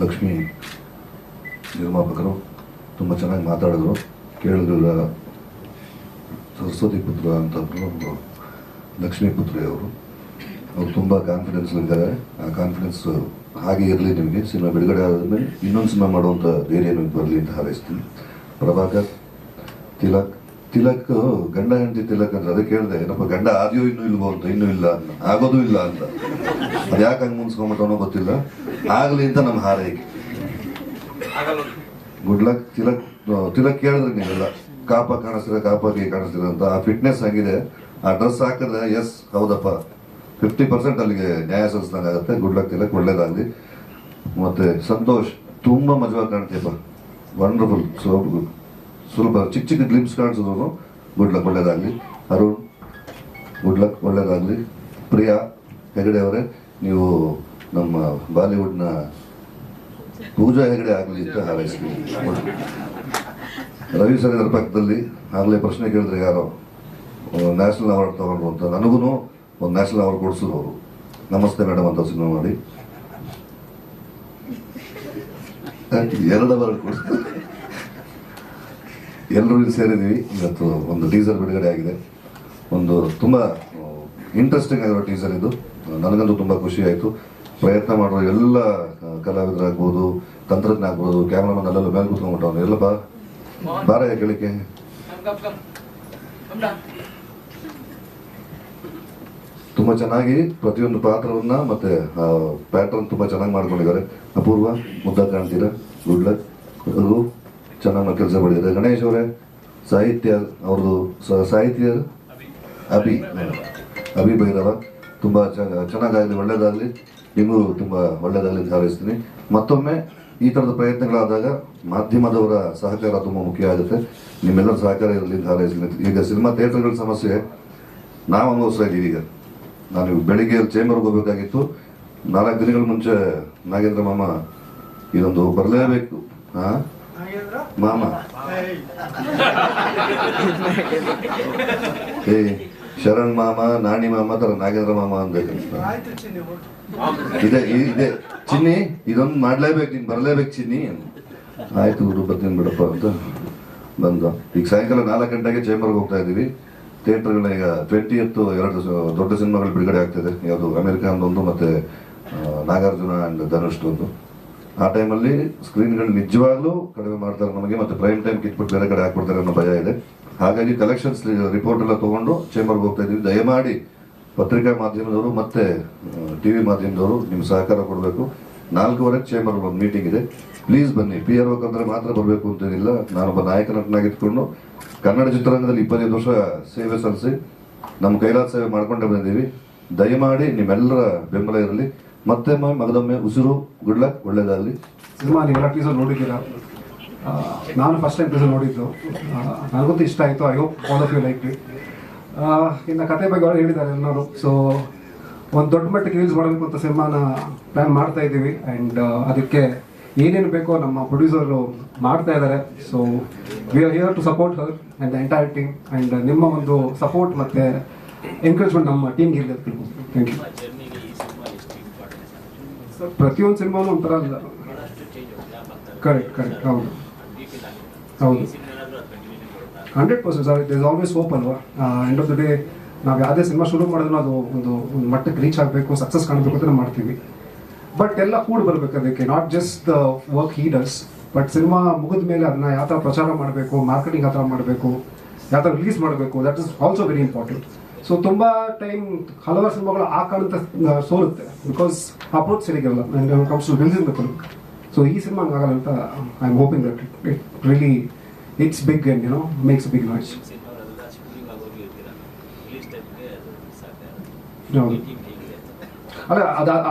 ಲಕ್ಷ್ಮಿ ನಿರ್ಮಾಪಕರು ತುಂಬ ಚೆನ್ನಾಗಿ ಮಾತಾಡಿದ್ರು, ಕೇಳಿದ್ರು ಸರಸ್ವತಿ ಪುತ್ರ ಅಂತ ಲಕ್ಷ್ಮಿ ಪುತ್ರಿ ಅವರು. ಅವ್ರು ತುಂಬ ಕಾನ್ಫಿಡೆನ್ಸ್ ಇದ್ದಾರೆ. ಆ ಕಾನ್ಫಿಡೆನ್ಸ್ ಹಾಗೆ ಇರಲಿ ನಿಮಗೆ. ಸಿನಿಮಾ ಬಿಡುಗಡೆ ಆದಮೇಲೆ ಇನ್ನೊಂದು ಸಿನಿಮಾ ಮಾಡುವಂಥ ಧೈರ್ಯ ನಿಮಗೆ ಬರಲಿ ಅಂತ ಹಾರೈಸ್ತೀನಿ. ಪ್ರಭಾಕರ್, ತಿಲಕ್ ತಿಲಕ್, ಗಂಡ ಹೆಂಡತಿ ತಿಲಕ್ ಅಂದ್ರೆ ಅದಕ್ಕೆ ಹೇಳಿದೆ ಏನಪ್ಪ, ಗಂಡ ಆದ್ಯೋ ಇನ್ನೂ ಇಲ್ವೋ ಅಂತ, ಇನ್ನೂ ಇಲ್ಲ ಅಂತ, ಆಗೋದು ಇಲ್ಲ ಅಂತ. ಅದು ಯಾಕೆ ಹಂಗೆ ಮುನ್ಸ್ಕೊಂಬಿಟ್ಟವನೋ ಗೊತ್ತಿಲ್ಲ. ಆಗಲಿ ಅಂತ ನಮ್ಮ ಹಾರೈಕೆ. ಗುಡ್ ಲಕ್ ತಿಲಕ್ ತಿಲಕ್ ಕೇಳಿದ್ರೆ ನೀವೆಲ್ಲ ಕಾಪ ಕಾಣಿಸ್ತೀರ ಕಾಪಾಗಿ ಕಾಣಿಸ್ತೀರ ಅಂತ. ಆ ಫಿಟ್ನೆಸ್ ಆಗಿದೆ. ಆ ಡ್ರೆಸ್ ಹಾಕಿದ್ರೆ ಎಸ್ ಹೌದಪ್ಪ. ಫಿಫ್ಟಿ ಪರ್ಸೆಂಟ್ ಅಲ್ಲಿಗೆ ನ್ಯಾಯ ಸಲ್ಲಿಸ್ದಂಗೆ ಆಗುತ್ತೆ. ಗುಡ್ ಲಕ್ ತಿಲಕ್, ಒಳ್ಳೇದಾಗಲಿ. ಮತ್ತೆ ಸಂತೋಷ್, ತುಂಬ ಮಜವಾಗಿ ಕಾಣ್ತೀಯಪ್ಪ. ವಂಡರ್ಫುಲ್ ಸೊ ಸ್ವಲ್ಪ ಚಿಕ್ಕ ಚಿಕ್ಕ ಗ್ಲಿಮ್ಸ್ ಕಾಣಿಸಿದ್ರು ಗುಡ್ ಲಕ್ ಒಳ್ಳೇದಾಗಲಿ. ಅರುಣ್ ಗುಡ್ ಲಕ್ ಒಳ್ಳೇದಾಗಲಿ. ಪ್ರಿಯಾ, ಹೆಗಡೆ ಅವರೇ, ನೀವು ನಮ್ಮ ಬಾಲಿವುಡ್ನ ಪೂಜಾ ಹೆಗಡೆ ಆಗಲಿ ಅಂತ ಹಾರೈಸ್ತೀನಿ. ರವಿ ಸರ್ ಇದರ ಪಕ್ಕದಲ್ಲಿ ಆಗಲೇ ಪ್ರಶ್ನೆ ಕೇಳಿದ್ರೆ ಯಾರೋ ನ್ಯಾಷನಲ್ ಅವಾರ್ಡ್ ತಗೊಂಡ್ರು ಅಂತ. ನನಗೂ ಒಂದು ನ್ಯಾಷನಲ್ ಅವಾರ್ಡ್ ಕೊಡಿಸಿದ್ರು ಅವರು. ನಮಸ್ತೆ ಮೇಡಮ್ ಅಂತ ಸಿನಿಮಾ ಮಾಡಿ. ಎರಡು ಅವಾರ್ಡ್ ಕೊಡಿಸಿದ್ರು. ಎಲ್ಲರೂ ಸೇರಿದ್ದೀವಿ. ಇವತ್ತು ಒಂದು ಟೀಸರ್ ಬಿಡುಗಡೆ ಆಗಿದೆ. ಒಂದು ತುಂಬ ಇಂಟ್ರೆಸ್ಟಿಂಗ್ ಆಗಿರೋ ಟೀಸರ್ ಇದು. ನನಗಂತೂ ತುಂಬ ಖುಷಿ ಆಯಿತು. ಪ್ರಯತ್ನ ಮಾಡೋ ಎಲ್ಲ ಕಲಾವಿದರಾಗ್ಬೋದು ತಂತ್ರಜ್ಞ ಆಗ್ಬೋದು ಕ್ಯಾಮ್ರಾಮನ್ ಅಲ್ಲೆಲ್ಲ ಮೇಲೆ ಕೂತ್ಕೊಂಡ್ಬಿಟ್ಟವನು ಎಲ್ಲ ಬಾ ಬಾರ ಕೇಳಿಕೆ ತುಂಬ ಚೆನ್ನಾಗಿ ಪ್ರತಿಯೊಂದು ಪಾತ್ರವನ್ನ ಮತ್ತೆ ಪ್ಯಾಟರ್ನ್ ತುಂಬ ಚೆನ್ನಾಗಿ ಮಾಡ್ಕೊಂಡಿದ್ದಾರೆ. ಅಪೂರ್ವ ಮುದ್ದ ಕಾಣ್ತೀರಾ ಗುಡ್ ಲಕ್ ಚೆನ್ನಾಗಿ ಕೆಲಸ ಮಾಡಿದ್ದಾರೆ. ಗಣೇಶ್ ಅವರೇ, ಸಾಹಿತ್ಯ ಅವ್ರದ್ದು ಸಾಹಿತ್ಯ ಅಭಿ. ಅಭಿ ಭೈರವ. ತುಂಬ ಚೆನ್ನಾಗಾಗಲಿ, ಒಳ್ಳೇದಾಗಲಿ. ನಿಮಗೂ ತುಂಬ ಒಳ್ಳೇದಾಗಲಿ ಅಂತ ಹಾರೈಸ್ತೀನಿ. ಮತ್ತೊಮ್ಮೆ ಈ ಥರದ ಪ್ರಯತ್ನಗಳಾದಾಗ ಮಾಧ್ಯಮದವರ ಸಹಕಾರ ತುಂಬ ಮುಖ್ಯ ಆಗುತ್ತೆ. ನಿಮ್ಮೆಲ್ಲರ ಸಹಕಾರ ಇರಲಿ ಹಾರೈಸ್ತೀನಿ. ಈಗ ಸಿನಿಮಾ ಥಿಯೇಟರ್ಗಳ ಸಮಸ್ಯೆ, ನಾವು ಅನುಭವಿಸ್ತಾ ಇದ್ದೀವಿ ಈಗ. ನಾನು ಬೆಳಿಗ್ಗೆ ಚೇಂಬರ್ಗೆ ಹೋಗಬೇಕಾಗಿತ್ತು. ನಾಲ್ಕು ದಿನಗಳ ಮುಂಚೆ ನಾಗೇಂದ್ರ ಮಾಮ ಇದೊಂದು ಬರಲೇಬೇಕು. ಹಾ ಮಾಮ ಏ, ಶರಣ್ ಮಾಮ, ನಾಣಿ ಮಾಮ ತರ ನಾಗೇಂದ್ರ ಮಾಮ ಅನ್ಬೇಕಂತ ಇದೆ ಇದೆ. ಚಿನ್ನಿ, ಇದೊಂದು ಮಾಡ್ಲೇಬೇಕು, ನೀನ್ ಬರಲೇಬೇಕು ಚಿನ್ನಿ. ಆಯ್ತು ಗುರು, ಬರ್ತೀನಿ ಬಿಡಪ್ಪ ಅಂತ ಬಂದ. ಈಗ ಸಾಯಂಕಾಲ ನಾಲ್ಕು ಗಂಟೆಗೆ ಚೇಂಬರ್ಗೆ ಹೋಗ್ತಾ ಇದೀವಿ ಥಿಯೇಟರ್ಗಳ ಈಗ ಟ್ವೆಂಟಿ ಎತ್ತು ಎರಡು ದೊಡ್ಡ ಸಿನಿಮಾಗಳು ಬಿಡುಗಡೆ ಆಗ್ತಿದೆ ಯಾವುದು ಅಮೆರಿಕನ್ದೊಂದು ಮತ್ತೆ ಮತ್ತು ನಾಗಾರ್ಜುನ ಅಂಡ್ ಧನುಷ್ ಒಂದು ಆ ಟೈಮಲ್ಲಿ ಸ್ಕ್ರೀನ್ಗಳು ನಿಜವಾಗ್ಲೂ ಕಡಿಮೆ ಮಾಡ್ತಾರೆ ನಮಗೆ ಮತ್ತೆ ಪ್ರೈಮ್ ಟೈಮ್ ಕಿಟ್ಬಿಟ್ಟು ಬೇರೆ ಕಡೆ ಹಾಕ್ಬಿಡ್ತಾರೆ ಅನ್ನೋ ಭಯ ಇದೆ. ಹಾಗಾಗಿ ಕಲೆಕ್ಷನ್ಸ್ ರಿಪೋರ್ಟ್ ಎಲ್ಲ ತಗೊಂಡು ಚೇಂಬರ್ಗೆ ಹೋಗ್ತಾ ಇದೀವಿ ದಯಮಾಡಿ ಪತ್ರಿಕಾ ಮಾಧ್ಯಮದವರು ಮತ್ತೆ ಟಿವಿ ಮಾಧ್ಯಮದವರು ನಿಮ್ಮ ಸಹಕಾರ ಕೊಡಬೇಕು. ನಾಲ್ಕೂವರೆಗೆ ಚೇಂಬರ್ ಒಂದು ಮೀಟಿಂಗ್ ಇದೆ. ಪ್ಲೀಸ್ ಬನ್ನಿ. ಪಿ ಆರ್ ಅಂದ್ರೆ ಮಾತ್ರ ಬರಬೇಕು ಅಂತೇನಿಲ್ಲ ನಾನೊಬ್ಬ ನಾಯಕ ನಟನಾಗಿದ್ಕೊಂಡು ಕನ್ನಡ ಚಿತ್ರರಂಗದಲ್ಲಿ ಇಪ್ಪತ್ತೈದು ವರ್ಷ ಸೇವೆ ಸಲ್ಲಿಸಿ ನಮ್ಮ ಕೈಲಾಸ ಸೇವೆ ಮಾಡ್ಕೊಂಡೇ ಬಂದಿದ್ದೀವಿ. ದಯಮಾಡಿ ನಿಮ್ಮೆಲ್ಲರ ಬೆಂಬಲ ಇರಲಿ. ಮತ್ತೆ ಮಗದೊಮ್ಮೆ ಉಸಿರು ಗುಡ್ ಲಕ್ ಒಳ್ಳೇದಾಗಲಿ. ಸಿನಿಮಾ ನೀವೆಲ್ಲ ಟೀಸರ್ ನೋಡಿದ್ದೀರಾ? ನಾನು ಫಸ್ಟ್ ಟೈಮ್ ಟೀಸರ್ ನೋಡಿದ್ದು. ನನಗಂತೂ ಇಷ್ಟ ಆಯಿತು. I hope all of you like it ಇನ್ನು ಕತೆ ಬಗ್ಗೆ ಅವರು ಹೇಳಿದ್ದಾರೆ ಎಲ್ಲರೂ. ಸೊ ಒಂದು ದೊಡ್ಡ ಮಟ್ಟಕ್ಕೆ ರಿಲೀಸ್ ಮಾಡಬೇಕು ಅಂತ ಸಿನಿಮಾನ ಪ್ಲ್ಯಾನ್ ಮಾಡ್ತಾ ಇದ್ದೀವಿ. ಆ್ಯಂಡ್ ಅದಕ್ಕೆ ಏನೇನು ಬೇಕೋ ನಮ್ಮ ಪ್ರೊಡ್ಯೂಸರು ಮಾಡ್ತಾ ಇದ್ದಾರೆ. So we are here to support her and entire team and ನಿಮ್ಮ ಒಂದು ಸಪೋರ್ಟ್ ಮತ್ತು ಎನ್ಕರೇಜ್ಮೆಂಟ್ ನಮ್ಮ ಟೀಮ್ಗೆ ಇರಲಿ ಥ್ಯಾಂಕ್ ಯು ಜರ್ನಿಗೆ ಈ ಸಿನಿಮಾ ಎಷ್ಟು ಇಂಪಾರ್ಟೆನ್ಸ್ ಸರ್ ಪ್ರತಿಯೊಂದು ಸಿನಿಮಾನು ಒಂಥರ ಅಲ್ಲ. ಕರೆಕ್ಟ್ ಕರೆಕ್ಟ್ ಹೌದು. ಹೌದು. Hundred percent sir it is always hope ಅಲ್ವಾ ಎಂಡ್ ಆಫ್ ದ ಡೇ ನಾವು ಯಾವುದೇ ಸಿನಿಮಾ ಶುರು ಮಾಡಿದ್ರು ಅದು ಒಂದು ಒಂದು ಮಟ್ಟಕ್ಕೆ ರೀಚ್ ಆಗಬೇಕು ಸಕ್ಸಸ್ ಕಾಣಬೇಕು ಅಂತ ಮಾಡ್ತೀವಿ. ಬಟ್ ಎಲ್ಲ ಕೂಡ ಬರಬೇಕು ಅದಕ್ಕೆ not just the work headers but cinema ಮುಗಿದ ಮೇಲೆ ಅದನ್ನ ಯಾವ ಥರ ಪ್ರಚಾರ ಮಾಡಬೇಕು ಮಾರ್ಕೆಟಿಂಗ್ ಯಾವ ಥರ ಮಾಡಬೇಕು, ಯಾವ ಥರ ರಿಲೀಸ್ ಮಾಡಬೇಕು that is also very important so ತುಂಬಾ ಟೈಮ್ ಹಲವಾರು ಸಿನಿಮಾಗಳು ಆ ಕಾರಣದ ಸೋಲುತ್ತೆ because approach ಸರಿಗಿರಲ್ಲ. Comes to building the film so ಈ ಸಿನಿಮಾ ಹಂಗಾಗಲ್ಲ ಅಂತ I am hoping that it really it's big and you know makes big noise ಅಲ್ಲ,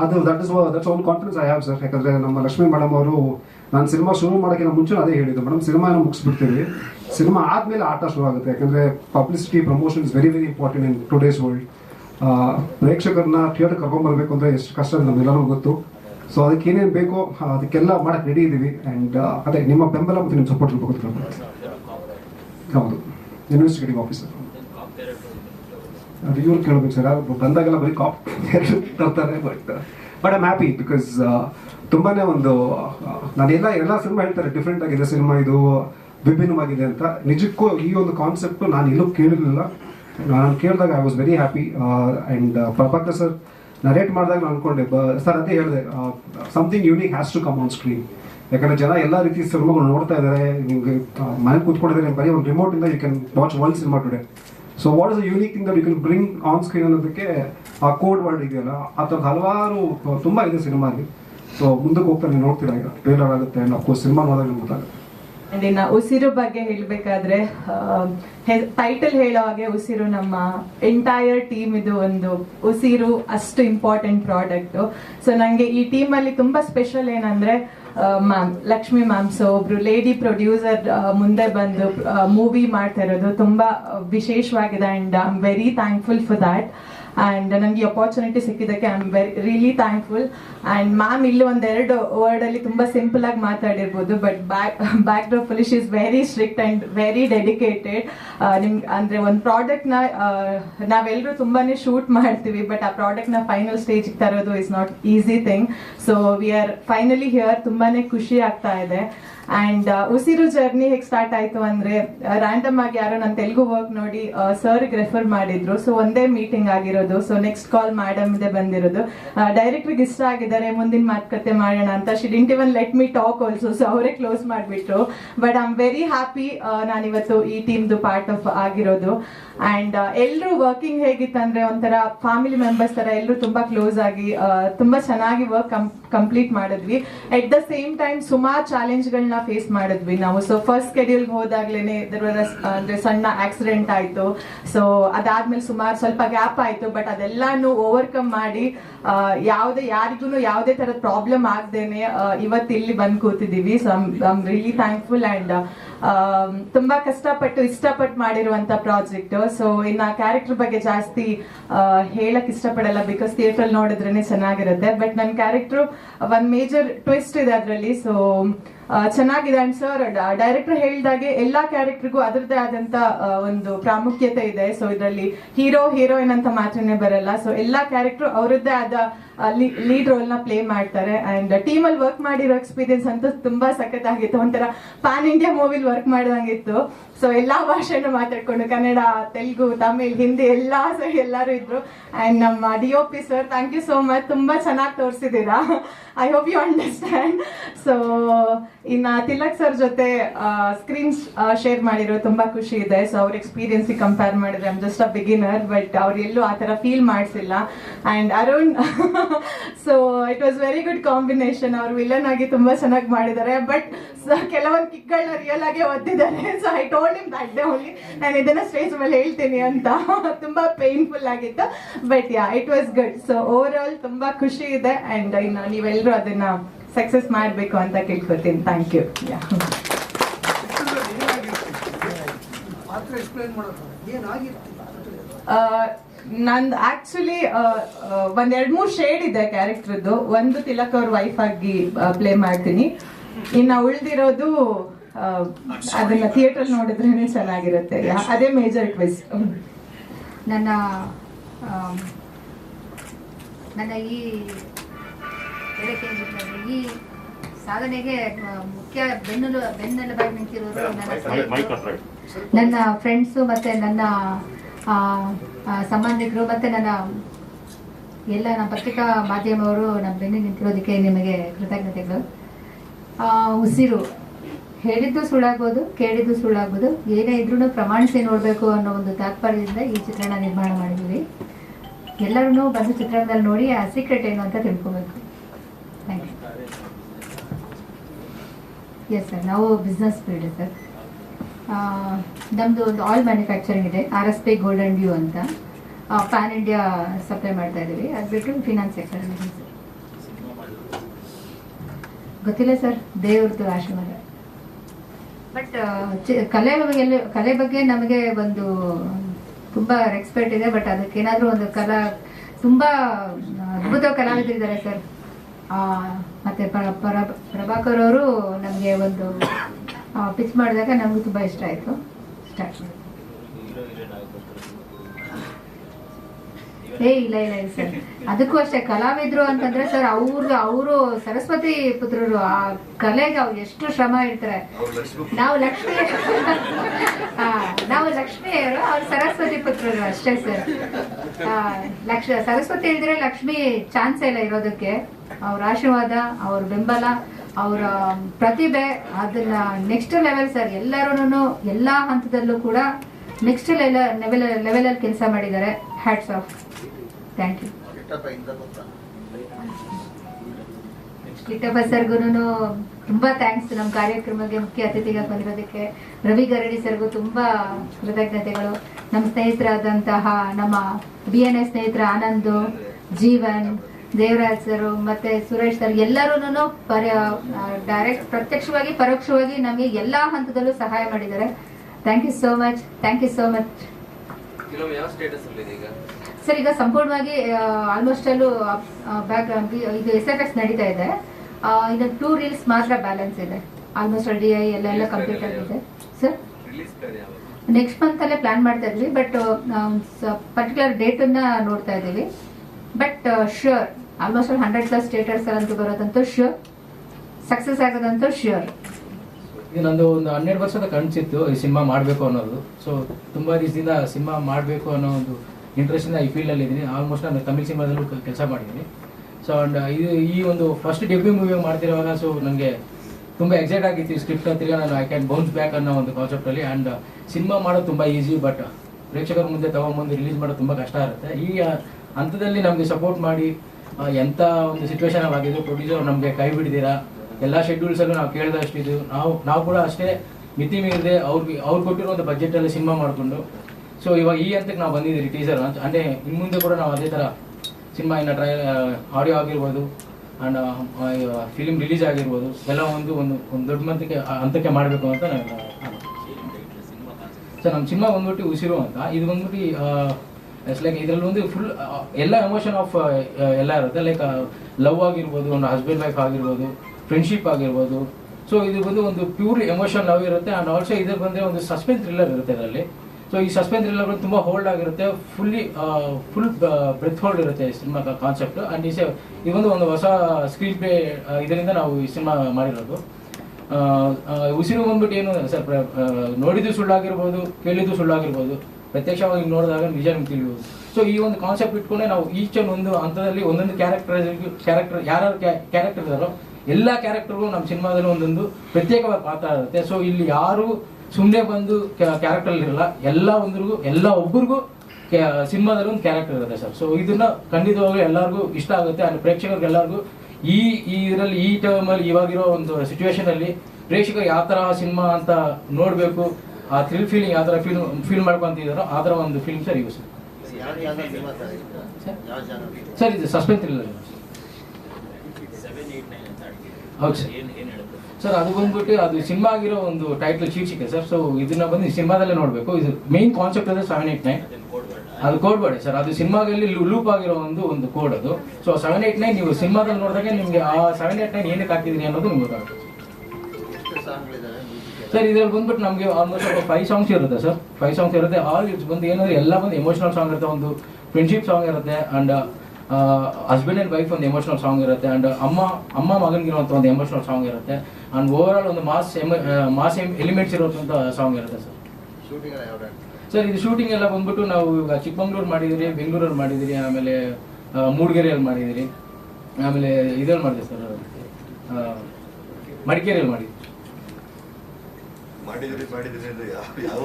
ಅದು that is that's own confidence I have sir ಯಾಕಂದ್ರೆ ನಮ್ಮ Lakshmi madam ಅವರು ನಾನು cinema ಶುರು ಮಾಡೋಕ್ಕಿಂತ ಮುಂಚೆ ಅದೇ ಹೇಳಿದ್ದು. Madam cinema ಮುಗಿಸ್ಬಿಡ್ತೀವಿ. ಸಿನಿಮಾ ಆದ್ಮೇಲೆ ಆಟ ಶುರು ಆಗುತ್ತೆ. ಯಾಕಂದ್ರೆ publicity promotion is very very important in today's world ಪ್ರೇಕ್ಷಕರನ್ನ theatre ಕರ್ಕೊಂಡ್ಬರ್ಬೇಕು ಅಂದ್ರೆ ಎಷ್ಟು ಕಷ್ಟ ಅಂತ ನಮ್ಮೆಲ್ಲರಿಗೂ ಗೊತ್ತು. ಸೊ ಅದಕ್ಕೆ ಏನೇನು ಬೇಕೋ ಅದಕ್ಕೆಲ್ಲ ಮಾಡಕ್ಕೆ ರೆಡಿ ಇದ್ದೀವಿ ಆ್ಯಂಡ್ ಅದೇ, ನಿಮ್ಮ ಬೆಂಬಲ ಮತ್ತು ನಿಮ್ಮ ಸಪೋರ್ಟ್ ಇರಬೇಕು. ಹೌದು. ಇನ್ವೆಸ್ಟಿಗೇಟಿವ್ ಆಫೀಸರ್ ಅದು ಇವ್ರು ಕೇಳ್ಬೇಕು ಸರ್. ಬಂದಾಗೆಲ್ಲ ಬರೀ ಕಾಪ್ ತರ್ತಾರೆ but but I'm happy because ತುಂಬಾನೇ ಒಂದು ನಾನೆಲ್ಲ ಎಲ್ಲ ಸಿನಿಮಾ ಹೇಳ್ತಾರೆ ಡಿಫ್ರೆಂಟ್ ಆಗಿದೆ ಸಿನಿಮಾ ಇದು, ವಿಭಿನ್ನವಾಗಿದೆ ಅಂತ. ನಿಜಕ್ಕೂ ಈ ಒಂದು ಕಾನ್ಸೆಪ್ಟ್ ನಾನು ಎಲ್ಲೂ ಕೇಳಿರಲಿಲ್ಲ. ನಾನು ಕೇಳಿದಾಗ I was very happy and Prabhakar sir narrate ಮಾಡಿದಾಗ ನಾನು ಅನ್ಕೊಂಡೆ ಸರ್ ಅದೇ ಹೇಳಿದೆ something unique has to come on screen ಯಾಕಂದ್ರೆ ಜನ ಎಲ್ಲ ರೀತಿ ಸಿನಿಮಾಗಳು ನೋಡ್ತಾ ಇದ್ದಾರೆ ನಿಮ್ಗೆ ಮನೆ ಕೂತ್ಕೊಂಡಿದ್ದಾರೆ ಬರೀ ಒಂದು ರಿಮೋಟ್ ಇಂದ you can watch one cinema today so what is unique ಇಂದ you can bring on screen ಅನ್ನೋದಕ್ಕೆ ಆ ಕೋಡ್ ವರ್ಡ್ ಇದೆಯಲ್ಲ ಅಥವಾ ಹಲವಾರು ತುಂಬಾ ಇದೆ ಸಿನಿಮಾದಲ್ಲಿ ಸೊ ಮುಂದಕ್ಕೆ ಹೋಗ್ತಾ ನೀವು ನೋಡ್ತೀರಾ ಈಗ? ಟ್ರೇಲರ್ ಆಗುತ್ತೆ ಅನ್ನೋ ಸಿನಿಮಾ ನಿಮ್ಗೆ ಗೊತ್ತಾಗುತ್ತೆ. ಇನ್ನ ಉಸಿರು ಬಗ್ಗೆ ಹೇಳ್ಬೇಕಾದ್ರೆ ಟೈಟಲ್ ಹೇಳೋ ಹಾಗೆ ಉಸಿರು ನಮ್ಮ ಎಂಟೈರ್ ಟೀಮ್ ಇದು ಒಂದು ಉಸಿರು ಅಷ್ಟು ಇಂಪಾರ್ಟೆಂಟ್ ಪ್ರಾಡಕ್ಟ್ ಸೊ ನಂಗೆ ಈ ಟೀಮ್ ಅಲ್ಲಿ ತುಂಬಾ ಸ್ಪೆಷಲ್ ಏನಂದ್ರೆ ಮ್ಯಾಮ್, ಲಕ್ಷ್ಮಿ ಮ್ಯಾಮ್. ಸೊ ಒಬ್ರು ಲೇಡಿ ಪ್ರೊಡ್ಯೂಸರ್ ಮುಂದೆ ಬಂದು ಮೂವಿ ಮಾಡ್ತಾ ಇರೋದು. ತುಂಬಾ ವಿಶೇಷವಾಗಿದೆ and I am very thankful for that and ನನಗೆ opportunity ಸಿಕ್ಕಿದ್ದಕ್ಕೆ I am very really thankful and ma'am ಇಲ್ಲಿ ಒಂದೆರಡು ವರ್ಡಲ್ಲಿ ತುಂಬ ಸಿಂಪಲ್ ಆಗಿ ಮಾತಾಡಿರ್ಬೋದು ಬಟ್ ಬ್ಯಾಕ್ ಬ್ಯಾಕ್ ಡ್ರಾಪ್ ಅಲ್ಲಿ is very strict and very dedicated ನಿಮ್ಗೆ ಅಂದರೆ ಒಂದು ಪ್ರಾಡಕ್ಟ್ನ ನಾವೆಲ್ಲರೂ ತುಂಬಾ ಶೂಟ್ ಮಾಡ್ತೀವಿ ಬಟ್ ಆ ಪ್ರಾಡಕ್ಟ್ನ ಫೈನಲ್ ಸ್ಟೇಜಿಗೆ ತರೋದು is not easy thing so we are finally here ತುಂಬಾ ಖುಷಿ ಆಗ್ತಾ ಇದೆ. ಅಂಡ್ ಉಸಿರು ಜರ್ನಿ ಹೇಗೆ ಸ್ಟಾರ್ಟ್ ಆಯ್ತು ಅಂದ್ರೆ ರ್ಯಾಂಡಮ್ ಆಗಿ ಯಾರೋ ನನ್ನ ತೆಲುಗು ವರ್ಕ್ ನೋಡಿ ಸರ್ ರೆಫರ್ ಮಾಡಿದ್ರು. ಸೊ ಒಂದೇ ಮೀಟಿಂಗ್ ಆಗಿರೋದು. ಸೊ ನೆಕ್ಸ್ಟ್ ಕಾಲ್ ಮೇಡಮ್ ಇದೆ ಬಂದಿರೋದು. ಡೈರೆಕ್ಟ್ರಿಗೆ ಇಷ್ಟ ಆಗಿದ್ದಾರೆ, ಮುಂದಿನ ಮಾತುಕತೆ ಮಾಡೋಣ ಅಂತ. She didn't even let me talk also so ಅವರೇ ಕ್ಲೋಸ್ ಮಾಡಿಬಿಟ್ರು. But I am very happy ನಾನಿವತ್ತು ಈ ಟೀಮ್ದು ಪಾರ್ಟ್ ಆಫ್ ಆಗಿರೋದು. ಅಂಡ್ ಎಲ್ಲರೂ ವರ್ಕಿಂಗ್ ಹೇಗಿತ್ತಂದ್ರೆ ಒಂಥರ ಫ್ಯಾಮಿಲಿ ಮೆಂಬರ್ಸ್ ತರ ಎಲ್ಲರೂ ತುಂಬಾ ಕ್ಲೋಸ್ ಆಗಿ ತುಂಬಾ ಚೆನ್ನಾಗಿ ವರ್ಕ್ ಕಂಪ್ಲೀಟ್ ಮಾಡಿದ್ವಿ. ಎಟ್ ದ ಸೇಮ್ ಟೈಮ್ ಸುಮಾರು ಚಾಲೆಂಜ್ಗಳನ್ನ ಫೇಸ್ ಮಾಡಿದ್ವಿ ನಾವು. ಸೊ ಫಸ್ಟ್ ಸ್ಕೆಡ್ಯೂಲ್ ಹೋದಾಗ್ಲೇನೆ ಅಂದ್ರೆ ಸಣ್ಣ ಆಕ್ಸಿಡೆಂಟ್ ಆಯ್ತು. ಸೊ ಅದಾದ್ಮೇಲೆ ಸುಮಾರು ಸ್ವಲ್ಪ ಗ್ಯಾಪ್ ಆಯ್ತು ಬಟ್ ಅದೆಲ್ಲಾನು ಓವರ್ಕಮ್ ಮಾಡಿ ಯಾವುದೇ ಯಾರಿಗೂ ಯಾವುದೇ ತರದ ಪ್ರಾಬ್ಲಮ್ ಆಗ್ದೇನೆ ಇವತ್ತು ಇಲ್ಲಿ ಬಂದು ಕೂತಿದೀವಿ. So I'm really thankful and ತುಂಬಾ ಕಷ್ಟಪಟ್ಟು, ಇಷ್ಟಪಟ್ಟು ಮಾಡಿರುವಂತ ಪ್ರಾಜೆಕ್ಟ್. ಸೊ ಇನ್ನ ಕ್ಯಾರೆಕ್ಟರ್ ಬಗ್ಗೆ ಜಾಸ್ತಿ ಹೇಳಕ್ ಇಷ್ಟಪಡಲ್ಲ ಬಿಕಾಸ್ ಥಿಯೇಟರ್ ನೋಡಿದ್ರೇನೆ ಚೆನ್ನಾಗಿರುತ್ತೆ. ಬಟ್ ನನ್ನ ಕ್ಯಾರೆಕ್ಟರ್ ಒಂದ್ ಮೇಜರ್ ಟ್ವಿಸ್ಟ್ ಇದೆ ಅದರಲ್ಲಿ. ಸೊ ಚೆನ್ನಾಗಿದೆ. ಅಂಡ್ ಸರ್ ಡೈರೆಕ್ಟರ್ ಹೇಳಿದಾಗೆ ಎಲ್ಲಾ ಕ್ಯಾರೆಕ್ಟರ್ಗೂ ಅದರದೇ ಆದಂತ ಒಂದು ಪ್ರಾಮುಖ್ಯತೆ ಇದೆ. ಸೊ ಇದರಲ್ಲಿ ಹೀರೋ ಹೀರೋಯಿನ್ ಅಂತ ಮಾತ್ರನೇ ಬರಲ್ಲ. ಸೊ ಎಲ್ಲಾ ಕ್ಯಾರೆಕ್ಟರ್ ಅವರದ್ದೇ ಆದ ಲೀಡ್ ರೋಲ್ನ ಪ್ಲೇ ಮಾಡ್ತಾರೆ ಅಂಡ್ ಟೀಮ್ ಅಲ್ಲಿ ವರ್ಕ್ ಮಾಡಿರೋ ಎಕ್ಸ್ಪೀರಿಯನ್ಸ್ ಅಂತೂ ತುಂಬಾ ಸಖತ್ತಾಗಿತ್ತು. ಒಂಥರ ಪ್ಯಾನ್ ಇಂಡಿಯಾ ಮೂವಿಲ್ ವರ್ಕ್ ಮಾಡಿದಂಗಿತ್ತು. ಸೊ ಎಲ್ಲಾ ಭಾಷೆನೂ ಮಾತಾಡ್ಕೊಂಡು ಕನ್ನಡ, ತೆಲುಗು, ತಮಿಳ್, ಹಿಂದಿ ಎಲ್ಲಾ ಸಹ ಎಲ್ಲರೂ ಇದ್ರು. ಅಂಡ್ ನಮ್ಮ D O P sir thank you so much ತುಂಬಾ ಚೆನ್ನಾಗಿ ತೋರಿಸಿದ್ದೀರಾ. I hope you understand so ಇನ್ನ ತಿಲಕ್ ಸರ್ ಜೊತೆ ಸ್ಕ್ರೀನ್ ಶೇರ್ ಮಾಡಿರೋ ತುಂಬಾ ಖುಷಿ ಇದೆ. ಸೊ ಅವ್ರ ಎಕ್ಸ್ಪೀರಿಯನ್ಸ್ ಕಂಪೇರ್ ಮಾಡಿದ್ರೆ ಜಸ್ಟ್ ಅ ಬಿಗಿನರ್ ಬಟ್ ಅವ್ರು ಎಲ್ಲೂ ಆ ತರ ಫೀಲ್ ಮಾಡಿಸಿಲ್ಲ. And Arun so it was very good combination ಅವ್ರು ವಿಲನ್ ಆಗಿ ತುಂಬಾ ಚೆನ್ನಾಗಿ ಮಾಡಿದ್ದಾರೆ. ಬಟ್ ಕೆಲವೊಂದು ಕಿಕ್ಗಳನ್ನ ರಿಯಲ್ ಆಗಿ ಒದ್ದಿದ್ದಾರೆ. So I told him that day only ನಾನು ಇದನ್ನ ಸ್ಟೇಜ್ ಮೇಲೆ ಹೇಳ್ತೀನಿ ಅಂತ. ತುಂಬಾ ಪೇನ್ಫುಲ್ ಆಗಿತ್ತು. But yeah it was good so over all ತುಂಬಾ ಖುಷಿ ಇದೆ. ಅಂಡ್ ಇನ್ನು ನೀವೆಲ್ಲರೂ ಅದನ್ನ ಸಕ್ಸಸ್ ಮಾಡಬೇಕು ಅಂತ ಕೇಳ್ಕೊತೀನಿ ಥ್ಯಾಂಕ್ ಯು ಯಾ ಪಾತ್ರ ಎಕ್ಸ್ಪ್ಲೈನ್ ಮಾಡೋದು. ಏನಾಗಿರ್ತೀವಿ ನಂದು ಆಕ್ಚುಲಿ ಒಂದ್ ಎರಡ್ ಮೂರ್ ಶೇಡ್ ಇದೆ ಕ್ಯಾರೆಕ್ಟರ್ದು ಒಂದು ತಿಲಕ್ ಅವ್ರ ವೈಫ್ ಆಗಿ ಪ್ಲೇ ಮಾಡ್ತೀನಿ. ಇನ್ನ ಉಳ್ದಿರೋದು ಅದನ್ನ ಥಿಯೇಟರ್ ನೋಡಿದ್ರೇನೆ ಚೆನ್ನಾಗಿರುತ್ತೆ. ಅದೇ ಮೇಜರ್ ಟ್ವಿಸ್ಟ್ ನನ್ನ ನನ್ನ ಈ ಈ ಸಾಧನೆಗೆ ಮುಖ್ಯ ಬೆನ್ನೆಲು ಬೆನ್ನೆಲುಬಾಗಿ ನಿಂತಿರೋರು ನನ್ನ ಫ್ರೆಂಡ್ಸು ಮತ್ತೆ ನನ್ನ ಸಂಬಂಧಿಕರು ಮತ್ತೆ ನನ್ನ ಎಲ್ಲ ನಮ್ಮ ಪತ್ರಿಕಾ ಮಾಧ್ಯಮವರು ನಮ್ಮ ಬೆನ್ನಿ ನಿಂತಿರೋದಕ್ಕೆ ನಿಮಗೆ ಕೃತಜ್ಞತೆಗಳು. ಉಸಿರು, ಹೇಳಿದ್ದು ಸುಳ್ಳಾಗ್ಬೋದು, ಕೇಳಿದ್ದು ಸುಳ್ಳಾಗ್ಬೋದು, ಏನೇ ಇದ್ರೂ ಪ್ರಮಾಣಿಸಿ ನೋಡಬೇಕು ಅನ್ನೋ ಒಂದು ತಾತ್ಪರ್ಯದಿಂದ ಈ ಚಿತ್ರಣ ನಿರ್ಮಾಣ ಮಾಡಿದ್ದೀವಿ. ಎಲ್ಲರೂ ಬಂದು ಚಿತ್ರಣದಲ್ಲಿ ನೋಡಿ ಆ ಸೀಕ್ರೆಟ್ ಏನು ಅಂತ ತಿಳ್ಕೊಬೇಕು. ಥ್ಯಾಂಕ್ ಯು ಎಸ್ ಸರ್ ನಾವು ಬಿಸ್ನೆಸ್ ಫೀಲ್ಡ್ ಸರ್ ನಮ್ಮದು ಒಂದು ಆಯಿಲ್ ಮ್ಯಾನುಫ್ಯಾಕ್ಚರಿಂಗ್ ಇದೆ R S P golden dew ಅಂತ. ಪ್ಯಾನ್ ಇಂಡಿಯಾ ಸಪ್ಲೈ ಮಾಡ್ತಾ ಇದ್ದೀವಿ. ಅದು ಬಿಟ್ಟು ಫಿನಾನ್ಸ್ ಸೆಕ್ಟರ್ ಗೊತ್ತಿಲ್ಲ ಸರ್ ದೇವ್ರದ್ದು ಆಶೀರ್ವಾದ. ಬಟ್ ಕಲೆ ಬಗ್ಗೆ ಕಲೆ ಬಗ್ಗೆ ನಮಗೆ ಒಂದು ತುಂಬಾ ರೆಸ್ಪೆಕ್ಟ್ ಇದೆ ಬಟ್ ಅದಕ್ಕೆ ಏನಾದರೂ ಒಂದು ಕಲಾ, ತುಂಬಾ ಅದ್ಭುತ ಕಲಾವಿದರಿದ್ದಾರೆ ಸರ್ ಮತ್ತೆ ಪ್ರ- ಪ್ರ- ಪ್ರಭಾಕರ್ ಅವರು ನಮಗೆ ಒಂದು ಪಿಚ್ ಮಾಡಿದಾಗ ನಮಗೂ ತುಂಬಾ ಇಷ್ಟ ಆಯಿತು. ಸ್ಟಾರ್ಟ್ ಏ, ಇಲ್ಲ ಇಲ್ಲ ಇಲ್ಲ, ಸರ್. ಅದಕ್ಕೂ ಅಷ್ಟೇ, ಕಲಾವಿದ್ರು ಅಂತಂದ್ರೆ ಸರ್ ಅವ್ರು ಅವರು ಸರಸ್ವತಿ ಪುತ್ರರು, ಆ ಕಲೆಗೆ ಅವ್ರು ಎಷ್ಟು ಶ್ರಮ ಇಡ್ತಾರೆ. ನಾವು ಲಕ್ಷ್ಮಿ ನಾವು ಲಕ್ಷ್ಮಿಯರು, ಅವ್ರು ಸರಸ್ವತಿ ಪುತ್ರರು ಅಷ್ಟೇ, ಸರ್. ಲಕ್ಷ, ಸರಸ್ವತಿ ಇದ್ರೆ ಲಕ್ಷ್ಮಿ ಚಾನ್ಸ್ ಇಲ್ಲ ಇರೋದಕ್ಕೆ. ಅವ್ರ ಆಶೀರ್ವಾದ, ಅವ್ರ ಬೆಂಬಲ ಅವರ ಪ್ರತಿಭೆ, ಅದನ್ನ ನೆಕ್ಸ್ಟ್ ಲೆವೆಲ್ ಸರ್ ಎಲ್ಲರೂ ಎಲ್ಲಾ ಹಂತದಲ್ಲೂ ಕೂಡ ನೆಕ್ಸ್ಟ್ ಲೆವೆಲ್ ಲೆವೆಲ್ ಅಲ್ಲಿ ಕೆಲಸ ಮಾಡಿದ್ದಾರೆ. Hats off thank you Kittappa ಸರ್ಗು ತುಂಬಾ ಥ್ಯಾಂಕ್ಸ್ ನಮ್ಮ ಕಾರ್ಯಕ್ರಮಕ್ಕೆ ಮುಖ್ಯ ಅತಿಥಿಗಳು ಬಂದಿರೋದಕ್ಕೆ. ರವಿ ಗರಡಿ ಸರ್ಗೂ ತುಂಬಾ ಕೃತಜ್ಞತೆಗಳು. ನಮ್ಮ ಸ್ನೇಹಿತರಾದಂತಹ ನಮ್ಮ ಬಿ ಎನ್ ಎ ಸ್ನೇಹಿತರ ಆನಂದ್, ಜೀವನ್ ದೇವರಾಜ್ ಸರ್ ಮತ್ತೆ ಸುರೇಶ್ ಸರ್ ಎಲ್ಲರೂ ಪರ ಡೈರೆಕ್ಟ್ ಪ್ರತ್ಯಕ್ಷವಾಗಿ ಪರೋಕ್ಷವಾಗಿ ನಮಗೆ ಎಲ್ಲಾ ಹಂತದಲ್ಲೂ ಸಹಾಯ ಮಾಡಿದ್ದಾರೆ. Thank you so much thank you so much sir ಈಗ ಸಂಪೂರ್ಣವಾಗಿ ಆಲ್ಮೋಸ್ಟ್ ಅಲ್ಲೂ ಬ್ಯಾಕ್ ಇದು ಎಸ್ ಎಫ್ ಎಕ್ಸ್ ನಡೀತಾ ಇದೆ. ಇದು ಇನ್ನು ಟೂ ರೀಲ್ಸ್ ಮಾತ್ರ ಬ್ಯಾಲೆನ್ಸ್ ಇದೆ. ಆಲ್ಮೋಸ್ಟ್ ಡಿ ಐ ಎಲ್ಲ ಎಲ್ಲ ಕಂಪ್ಲೀಟ್ ಆಗಿದೆ. ಸರ್ ನೆಕ್ಸ್ಟ್ ಮಂತ್ ಅಲ್ಲೇ ಪ್ಲಾನ್ ಮಾಡ್ತಾ ಇದ್ವಿ ಬಟ್ ಪರ್ಟಿಕ್ಯುಲರ್ ಡೇಟ್ ಅನ್ನ ನೋಡ್ತಾ ಇದೀವಿ but sure almost hundred plus theatres ಅಂತೂ ಬರೋದಂತೂ ಶ್ಯೂರ್ ಸಕ್ಸಸ್ ಆಗೋದಂತೂ ಶ್ಯೂರ್ ನಂದು ಒಂದು ಹನ್ನೆರಡು ವರ್ಷದ ಕಣ್ಸಿತ್ತು, ಈ ಸಿನಿಮಾ ಮಾಡಬೇಕು ಅನ್ನೋದು. ಸೊ ತುಂಬ ದಿವಸದಿಂದ ಸಿನಿಮಾ ಮಾಡಬೇಕು ಅನ್ನೋ ಒಂದು ಇಂಟ್ರೆಸ್ಟಿಂದ ಈ ಫೀಲ್ಡಲ್ಲಿ ಇದ್ದೀನಿ. ಆಲ್ಮೋಸ್ಟ್ ನಾನು ತಮಿಳ್ ಸಿನಿಮಾದಲ್ಲೂ ಕೆಲಸ ಮಾಡಿದ್ದೀನಿ. ಸೊ ಅಂಡ್ ಇದು ಈ ಒಂದು ಫಸ್ಟ್ ಡೆಬ್ಯೂ ಮೂವಿ ಮಾಡ್ತಿರುವಾಗ ಸೊ ನನಗೆ ತುಂಬ ಎಕ್ಸೈಟ್ ಆಗಿತ್ತು ಸ್ಕ್ರಿಪ್ಟ್ ಹತ್ತಿರ. ನಾನು ಐ ಕ್ಯಾನ್ ಬೌನ್ಸ್ ಬ್ಯಾಕ್ ಅನ್ನೋ ಒಂದು ಕಾನ್ಸೆಪ್ಟಲ್ಲಿ ಆ್ಯಂಡ್ ಸಿನಿಮಾ ಮಾಡೋದು ತುಂಬ ಈಸಿ ಬಟ್ ಪ್ರೇಕ್ಷಕರ ಮುಂದೆ ತಗೊಂಬಂದು ರಿಲೀಸ್ ಮಾಡೋದು ತುಂಬ ಕಷ್ಟ ಇರುತ್ತೆ ಈ ಹಂತದಲ್ಲಿ ನಮಗೆ ಸಪೋರ್ಟ್ ಮಾಡಿ ಎಂಥ ಒಂದು ಸಿಚುವೇಶನ್ ಆಗಿದ್ರು ಪ್ರೊಡ್ಯೂಸರ್ ನಮಗೆ ಕೈ ಬಿಡಿದಿರಾ ಎಲ್ಲ ಶೆಡ್ಯೂಲ್ಸಲ್ಲೂ ನಾವು ಕೇಳಿದಷ್ಟು ಇದು ನಾವು ನಾವು ಕೂಡ ಅಷ್ಟೇ ಮಿತಿ ಮೀರಿದೆ ಅವ್ರಿಗೆ ಅವ್ರು ಕೊಟ್ಟಿರೋ ಒಂದು ಬಜೆಟಲ್ಲಿ ಸಿನಿಮಾ ಮಾಡಿಕೊಂಡು ಸೊ ಇವಾಗ ಈ ಹಂತಕ್ಕೆ ನಾವು ಬಂದಿದ್ದೀರಿ ಟೀಸರ್ ಅಂದರೆ ಇನ್ನು ಮುಂದೆ ಕೂಡ ನಾವು ಅದೇ ಥರ ಸಿನಿಮಾ ಇನ್ನು ಟ್ರೈ ಆಡಿಯೋ ಆಗಿರ್ಬೋದು ಆ್ಯಂಡ್ ಫಿಲಿಮ್ ರಿಲೀಸ್ ಆಗಿರ್ಬೋದು ಎಲ್ಲ ಒಂದು ಒಂದು ಒಂದು ದೊಡ್ಡ ಮಂತಕ್ಕೆ ಹಂತಕ್ಕೆ ಮಾಡಬೇಕು ಅಂತ ನಾನು ಸರ್ ನಮ್ಮ ಸಿನಿಮಾ ಬಂದ್ಬಿಟ್ಟು ಉಸಿರು ಅಂತ ಇದು ಬಂದ್ಬಿಟ್ಟು ಇಟ್ಸ್ ಲೈಕ್ ಇದರಲ್ಲಿ ಒಂದು ಫುಲ್ ಎಲ್ಲ ಎಮೋಷನ್ ಆಫ್ ಎಲ್ಲ ಇರುತ್ತೆ. ಲೈಕ್ ಲವ್ ಆಗಿರ್ಬೋದು, ಒಂದು ಹಸ್ಬೆಂಡ್ ವೈಫ್ ಆಗಿರ್ಬೋದು ಫ್ರೆಂಡ್ಶಿಪ್ ಆಗಿರ್ಬೋದು. ಸೊ ಇದು ಬಂದು ಒಂದು ಪ್ಯೂರ್ ಎಮೋಷನ್ ಲವ್ ಇರುತ್ತೆ. ಆ್ಯಂಡ್ ಆಲ್ಸೋ ಇದ್ರ ಬಂದರೆ ಒಂದು ಸಸ್ಪೆನ್ಸ್ ಥ್ರಿಲ್ಲರ್ ಇರುತ್ತೆ ಇದರಲ್ಲಿ. ಸೊ ಈ ಸಸ್ಪೆನ್ಸ್ ಥ್ರಿಲ್ಲರ್ ತುಂಬ ಹೋಲ್ಡ್ ಆಗಿರುತ್ತೆ. ಫುಲ್ಲಿ ಫುಲ್ ಬ್ರೆತ್ ಹೋಲ್ಡ್ ಇರುತ್ತೆ ಈ ಸಿನಿಮಾ ಕಾನ್ಸೆಪ್ಟ್ ಆ್ಯಂಡ್ ಈ ಇದೊಂದು ಒಂದು ಹೊಸ ಸ್ಕ್ರೀನ್ ಪ್ಲೇ ಇದರಿಂದ ನಾವು ಈ ಸಿನಿಮಾ ಮಾಡಿರೋದು. ಉಸಿರು ಬಂದ್ಬಿಟ್ಟು ಏನು, ಸರ್ ನೋಡಿದ್ದು ಸುಳ್ಳಾಗಿರ್ಬೋದು, ಕೇಳಿದ್ದು ಸುಳ್ಳಾಗಿರ್ಬೋದು ಪ್ರತ್ಯಕ್ಷವಾಗಿ ನೋಡಿದಾಗ ನಿಜ ನಿಮ್ಗೆ ತಿಳಿಯುವುದು. ಸೊ ಈ ಒಂದು ಕಾನ್ಸೆಪ್ಟ್ ಇಟ್ಕೊಂಡೆ ನಾವು ಈಚ್ ಒಂದು ಹಂತದಲ್ಲಿ ಒಂದೊಂದು ಕ್ಯಾರೆಕ್ಟರ್ ಕ್ಯಾರೆಕ್ಟರ್ ಯಾರು ಕ್ಯಾರೆಕ್ಟರ್ ಇದಾರೋ ಎಲ್ಲ ಕ್ಯಾರೆಕ್ಟರ್ಗೂ ನಮ್ಮ ಸಿನಿಮಾದಲ್ಲಿ ಒಂದೊಂದು ಪ್ರತ್ಯೇಕವಾಗಿ ಪಾತ್ರ ಇರುತ್ತೆ. ಸೊ ಇಲ್ಲಿ ಯಾರು ಸುಮ್ಮನೆ ಬಂದು ಕ್ಯಾರೆಕ್ಟರ್ ಇರಲ್ಲ. ಎಲ್ಲ ಒಂದ್ರಿಗೂ, ಎಲ್ಲ ಒಬ್ಬರಿಗೂ ಸಿನಿಮಾದಲ್ಲಿ ಒಂದು ಕ್ಯಾರೆಕ್ಟರ್ ಇರುತ್ತೆ ಸರ್. ಸೊ ಇದನ್ನ ಖಂಡಿತವಾಗ್ಲೂ ಎಲ್ಲರಿಗೂ ಇಷ್ಟ ಆಗುತ್ತೆ. ಅಲ್ಲಿ ಪ್ರೇಕ್ಷಕರಿಗೆ ಎಲ್ಲರಿಗೂ ಈ ಈ ಇದರಲ್ಲಿ, ಈ ಟೈಮಲ್ಲಿ ಇವಾಗಿರೋ ಒಂದು ಸಿಚುವೇಶನ್ ಅಲ್ಲಿ ಪ್ರೇಕ್ಷಕರು ಯಾವ ಥರ ಸಿನಿಮಾ ಅಂತ ನೋಡಬೇಕು ಆ ಥ್ರಿಲ್ ಫೀಲಿಂಗ್ ಯಾವ ಥರ ಫೀಲ್ ಫೀಲ್ ಮಾಡ್ಕೊಂತಿದಾರೋ ಆ ಥರ ಒಂದು ಫಿಲ್ಮ್ ಸರ್ ಇವು ಸರ್? ಇದು ಸಸ್ಪೆನ್ಸ್ ಥ್ರಿಲ್ಲರ್ ಹೌದು ಸರ್. ಸರ್, ಅದು ಬಂದ್ಬಿಟ್ಟು ಅದು ಸಿನಿಮಾ ಆಗಿರೋ ಒಂದು ಟೈಟ್ಲ್ ಶೀರ್ಷಿಕೆ ಸರ್. ಸೊ ಇದನ್ನ ಬಂದು ಸಿನಿಮಾದಲ್ಲೇ ನೋಡಬೇಕು. ಇದು ಮೈನ್ ಕಾನ್ಸೆಪ್ಟ್ ಅದೇ ಸೆವೆನ್ ಏಟ್ ನೈನ್ ಅದು ಕೋಡ್ ಬೇಡ ಸರ್. ಅದು ಸಿನಿಮಾದಲ್ಲಿ ಲೂಪ್ ಆಗಿರೋ ಒಂದು ಒಂದು ಕೋಡ್ ಅದು. ಸೊ ಸೆವೆನ್ ಏಟ್ ನೈನ್ ನೀವು ಸಿನಿಮಾದಲ್ಲಿ ನೋಡಿದಾಗ ನಿಮಗೆ ಆ ಸೆವೆನ್ ಏಟ್ ನೈನ್ ಏನಕ್ಕೆ ಹಾಕಿದ್ರಿ ಅನ್ನೋದು ನಿಮ್ಗೆ ಗೊತ್ತಾಗುತ್ತೆ. ಸರ್ ಇದ್ರಲ್ಲಿ ಬಂದ್ಬಿಟ್ಟು ನಮಗೆ ಆಲ್ಮೋಸ್ಟ್ ಫೈವ್ ಸಾಂಗ್ಸ್ ಇರುತ್ತೆ ಸರ್. ಫೈವ್ ಸಾಂಗ್ಸ್ ಇರುತ್ತೆ. ಆಲ್ ಇಟ್ಸ್ ಬಂದು ಏನಂದ್ರೆ ಎಲ್ಲ ಒಂದು ಎಮೋಷನಲ್ ಸಾಂಗ್ ಇರುತ್ತೆ. ಒಂದು ಫ್ರೆಂಡ್ಶಿಪ್ ಸಾಂಗ್ ಇರುತ್ತೆ ಅಂಡ್ ಹಸ್ಬೆಂಡ್ ಅಂಡ್ ವೈಫ್ ಒಂದು ಎಮೋಷನಲ್ ಸಾಂಗ್ ಇರುತ್ತೆ ಅಂಡ್ ಅಮ್ಮ ಅಮ್ಮ ಮಗನಿಗಿರುವಂಥ ಒಂದು ಎಮೋಷನಲ್ ಸಾಂಗ್ ಇರುತ್ತೆ. ಅಂಡ್ ಓವರ್ ಆಲ್ ಒಂದು ಮಾಸ್ ಮಾಸ್ ಎಲಿಮೆಂಟ್ಸ್ ಇರುವಂಥ ಸಾಂಗ್ ಇರುತ್ತೆ ಸರ್. ಸರ್ ಇದು ಶೂಟಿಂಗ್ ಎಲ್ಲ ಬಂದ್ಬಿಟ್ಟು ನಾವು ಇವಾಗ ಚಿಕ್ಕಮಂಗ್ಳೂರು ಮಾಡಿದಿರಿ ಬೆಂಗಳೂರಲ್ಲಿ ಮಾಡಿದಿರಿ ಆಮೇಲೆ ಮೂಡಿಗೆರೆಯಲ್ಲಿ ಮಾಡಿದಿರಿ. ಆಮೇಲೆ ಇದ್ರಲ್ಲಿ ಮಾಡಿದೆ ಸರ್ ಮಡಿಕೇರಿಯಲ್ಲಿ ಮಾಡಿದ್ವಿ. ಮಾಡಿದ್ರಿ ಮಾಡಿದ್ರಿ ಅಂದ್ರೆ ಯಾವ ಯಾವ.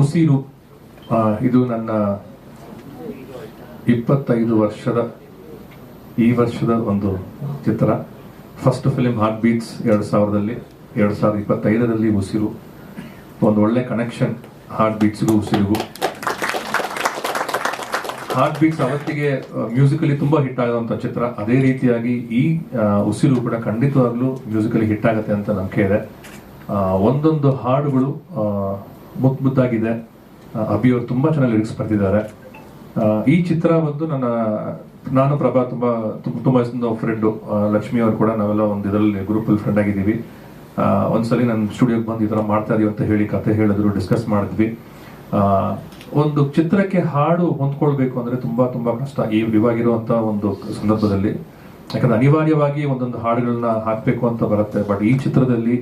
ಉಸಿರು ಇದು ನನ್ನ ಇಪ್ಪತ್ತೈದು ವರ್ಷದ ಈ ವರ್ಷದ ಒಂದು ಚಿತ್ರ. ಫಸ್ಟ್ ಫಿಲಿಮ್ ಹಾರ್ಟ್ ಬೀಟ್ಸ್ ಎರಡು ಸಾವಿರದಲ್ಲಿ, ಎರಡು ಸಾವಿರದ ಇಪ್ಪತ್ತೈದರಲ್ಲಿ ಉಸಿರು. ಒಂದು ಒಳ್ಳೆ ಕನೆಕ್ಷನ್ ಹಾರ್ಟ್ ಬೀಟ್ಸ್ಗೂ ಉಸಿರಿಗೂ. ಹಾರ್ಟ್ ಬೀಟ್ಸ್ ಅವತ್ತಿಗೆ ಮ್ಯೂಸಿಕಲಿ ತುಂಬಾ ಹಿಟ್ ಆಗುವಂತ ಚಿತ್ರ. ಅದೇ ರೀತಿಯಾಗಿ ಈ ಉಸಿರು ಕೂಡ ಖಂಡಿತವಾಗ್ಲೂ ಮ್ಯೂಸಿಕಲಿ ಹಿಟ್ ಆಗುತ್ತೆ ಅಂತ ನಂಬಿಕೆ ಇದೆ. ಒಂದೊಂದು ಹಾಡುಗಳು ಮುತ್ ಮುದ್ದು ಮುದ್ದಾಗಿದೆ ಅಭಿಯವರು ತುಂಬಾ ಚೆನ್ನಾಗಿ ಲಿರಿಕ್ಸ್ ಬರ್ತಿದ್ದಾರೆ ಈ ಚಿತ್ರ ಬಂದು ನನ್ನ, ನಾನು ಪ್ರಭಾ ತುಂಬಾ ತುಂಬಾ ಫ್ರೆಂಡು ಲಕ್ಷ್ಮಿ ಅವರು ಕೂಡ ನಾವೆಲ್ಲ ಒಂದು ಇದರಲ್ಲಿ ಗ್ರೂಪಲ್ಲಿ ಫ್ರೆಂಡ್ ಆಗಿದ್ದೀವಿ. ಒಂದ್ಸಲಿ ನನ್ನ ಸ್ಟುಡಿಯೋಗೆ ಬಂದು ಈ ಥರ ಮಾಡ್ತಾ ಇದೀವಿ ಅಂತ ಹೇಳಿ ಕತೆ ಹೇಳಿದ್ರು ಡಿಸ್ಕಸ್ ಮಾಡಿದ್ವಿ. ಒಂದು ಚಿತ್ರಕ್ಕೆ ಹಾಡು ಹೊಂದ್ಕೊಳ್ಬೇಕು ಅಂದ್ರೆ ತುಂಬಾ ತುಂಬಾ ಕಷ್ಟ. ಈ ಇವಾಗಿರುವಂತ ಒಂದು ಸಂದರ್ಭದಲ್ಲಿ. ಯಾಕಂದ್ರೆ ಅನಿವಾರ್ಯವಾಗಿ ಒಂದೊಂದು ಹಾಡುಗಳನ್ನ ಹಾಕ್ಬೇಕು ಅಂತ ಬರುತ್ತೆ. ಬಟ್ ಈ ಚಿತ್ರದಲ್ಲಿ,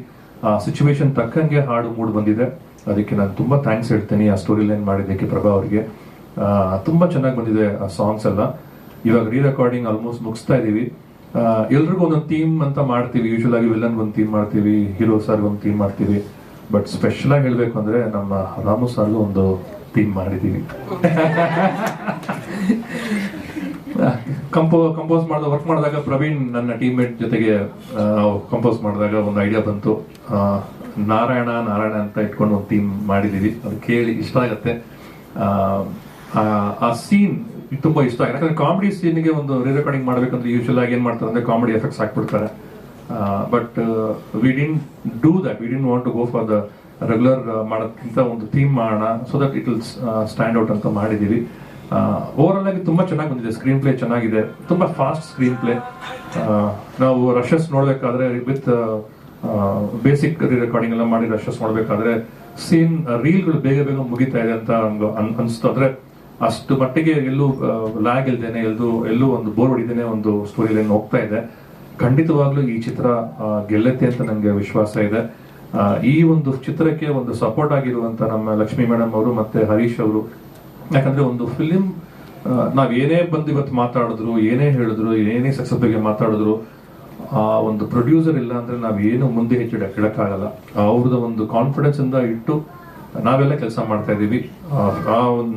ಆ ಸಿಚುವೇಶನ್ ತಕ್ಕಂಗೆ ಹಾಡು ಮೂಡ್ ಬಂದಿದೆ. ಅದಕ್ಕೆ ನಾನು ತುಂಬಾ ಥ್ಯಾಂಕ್ಸ್ ಹೇಳ್ತೀನಿ. ಆ ಸ್ಟೋರಿ ಲೈನ್ ಮಾಡಿದ್ದಕ್ಕೆ ಪ್ರಭಾ ಅವರಿಗೆ. ತುಂಬಾ ಚೆನ್ನಾಗಿ ಬಂದಿದೆ ಆ ಸಾಂಗ್ಸ್ ಎಲ್ಲ. ಇವಾಗ ರೀ ರೆಕಾರ್ಡಿಂಗ್ ಆಲ್ಮೋಸ್ಟ್ ಮುಗಿಸ್ತಾ ಇದೀವಿ ಎಲ್ರಿಗೂ ಒಂದೊಂದು ಥೀಮ್ ಅಂತ ಮಾಡ್ತೀವಿ. ಯೂಶುವಲ್ ಆಗಿ ವಿಲನ್ ಒಂದು ಥೀಮ್ ಮಾಡ್ತೀವಿ. ಹೀರೋ ಸರ್ ಒಂದು ಥೀಮ್ ಮಾಡ್ತೀವಿ. ಬಟ್ ಸ್ಪೆಷಲ್ ಆಗಿ ಹೇಳ್ಬೇಕು ಅಂದ್ರೆ ನಮ್ಮ ರಾಮು ಸಾರ್ಗು ಒಂದು ಥೀಮ್ ಮಾಡಿದೀವಿ ಕಂಪೋ ಕಂಪೋಸ್ ಮಾಡಿದ ವರ್ಕ್ ಮಾಡಿದಾಗ ಪ್ರವೀಣ್ ನನ್ನ ಟೀಮ್ಮೇಟ್ ಜೊತೆಗೆ ಕಂಪೋಸ್ ಮಾಡಿದಾಗ ಒಂದು ಐಡಿಯಾ ಬಂತು. ನಾರಾಯಣ ನಾರಾಯಣ ಅಂತ ಇಟ್ಕೊಂಡು ಒಂದು ಟೀಮ್ ಮಾಡಿದೀವಿ. ಅದು ಕೇಳಿ ಇಷ್ಟ ಆಗತ್ತೆ. ಆ ಸೀನ್ ತುಂಬಾ ಇಷ್ಟ ಆಗಿದೆ ಯಾಕಂದ್ರೆ ಕಾಮಿಡಿ ಸೀನ್ಗೆ ಒಂದು ರೀ ರೆಕಾರ್ಡಿಂಗ್ ಮಾಡ್ಬೇಕಂದ್ರೆ ಯೂಶುವಲ್ ಆಗಿ ಏನು ಮಾಡ್ತಾರೆ ಅಂದರೆ comedy effects ಹಾಕ್ಬಿಡ್ತಾರೆ. But we didn't do that we didn't want to go for the regular ಮಾಡೋದಕ್ಕಿಂತ ಒಂದು ಥೀಮ್ ಮಾಡೋಣ so that it will stand out ಅಂತ ಮಾಡಿದೀವಿ ಓವರ್ ಆಗಿ ತುಂಬಾ ಚೆನ್ನಾಗಿ ಬಂದಿದೆ ಸ್ಕ್ರೀನ್ ಪ್ಲೇ ಚೆನ್ನಾಗಿದೆ, ತುಂಬಾ ಫಾಸ್ಟ್ ಸ್ಕ್ರೀನ್ ಪ್ಲೇ ನಾವು ರಶಸ್ ನೋಡಬೇಕಾದ್ರೆ ವಿತ್ ಬೇಸಿಕ್ ರೆಕಾರ್ಡಿಂಗ್ ಎಲ್ಲ ಮಾಡಿ ರಷಸ್ ನೋಡಬೇಕಾದ್ರೆ ಸೀನ್ ರೀಲ್ಗಳು ಬೇಗ ಬೇಗ ಮುಗಿತಾ ಇದೆ ಅಂತ ನಮ್ಗೆ ಅನ್- ಅನ್ಸ್ತು. ಅಷ್ಟು ಮಟ್ಟಿಗೆ ಎಲ್ಲೂ ಲ್ಯಾಗ್ ಇಲ್ದೇನೆ, ಎಲ್ಲೂ ಎಲ್ಲೂ ಒಂದು ಬೋರ್ ಹೊಡಿದೇನೆ ಒಂದು ಸ್ಟೋರಿ ಲೈನ್ ಹೋಗ್ತಾ ಇದೆ. ಖಂಡಿತವಾಗ್ಲೂ ಈ ಚಿತ್ರ ಗೆಲ್ಲತ್ತೆ ಅಂತ ನನಗೆ ವಿಶ್ವಾಸ ಇದೆ. ಈ ಒಂದು ಚಿತ್ರಕ್ಕೆ ಒಂದು ಸಪೋರ್ಟ್ ಆಗಿರುವಂತ ನಮ್ಮ ಲಕ್ಷ್ಮಿ ಮೇಡಮ್ ಅವರು ಮತ್ತೆ ಹರೀಶ್ ಅವರು. ಯಾಕಂದ್ರೆ ಒಂದು ಫಿಲಿಂ ನಾವ್ ಏನೇ ಬಂದು ಇವತ್ತು ಮಾತಾಡಿದ್ರು, ಏನೇ ಹೇಳಿದ್ರು, ಏನೇ ಸಕ್ಸಸ್ ಬಗ್ಗೆ ಮಾತಾಡಿದ್ರು, ಆ ಒಂದು ಪ್ರೊಡ್ಯೂಸರ್ ಇಲ್ಲ ಅಂದ್ರೆ ನಾವ್ ಏನು ಮುಂದೆ ಹೆಚ್ಚು ಇಡಕ್ಕಾಗಲ್ಲ. ಅವ್ರದ ಒಂದು ಕಾನ್ಫಿಡೆನ್ಸ್ ಇಂದ ಇಟ್ಟು ನಾವೆಲ್ಲ ಕೆಲಸ ಮಾಡ್ತಾ ಇದೀವಿ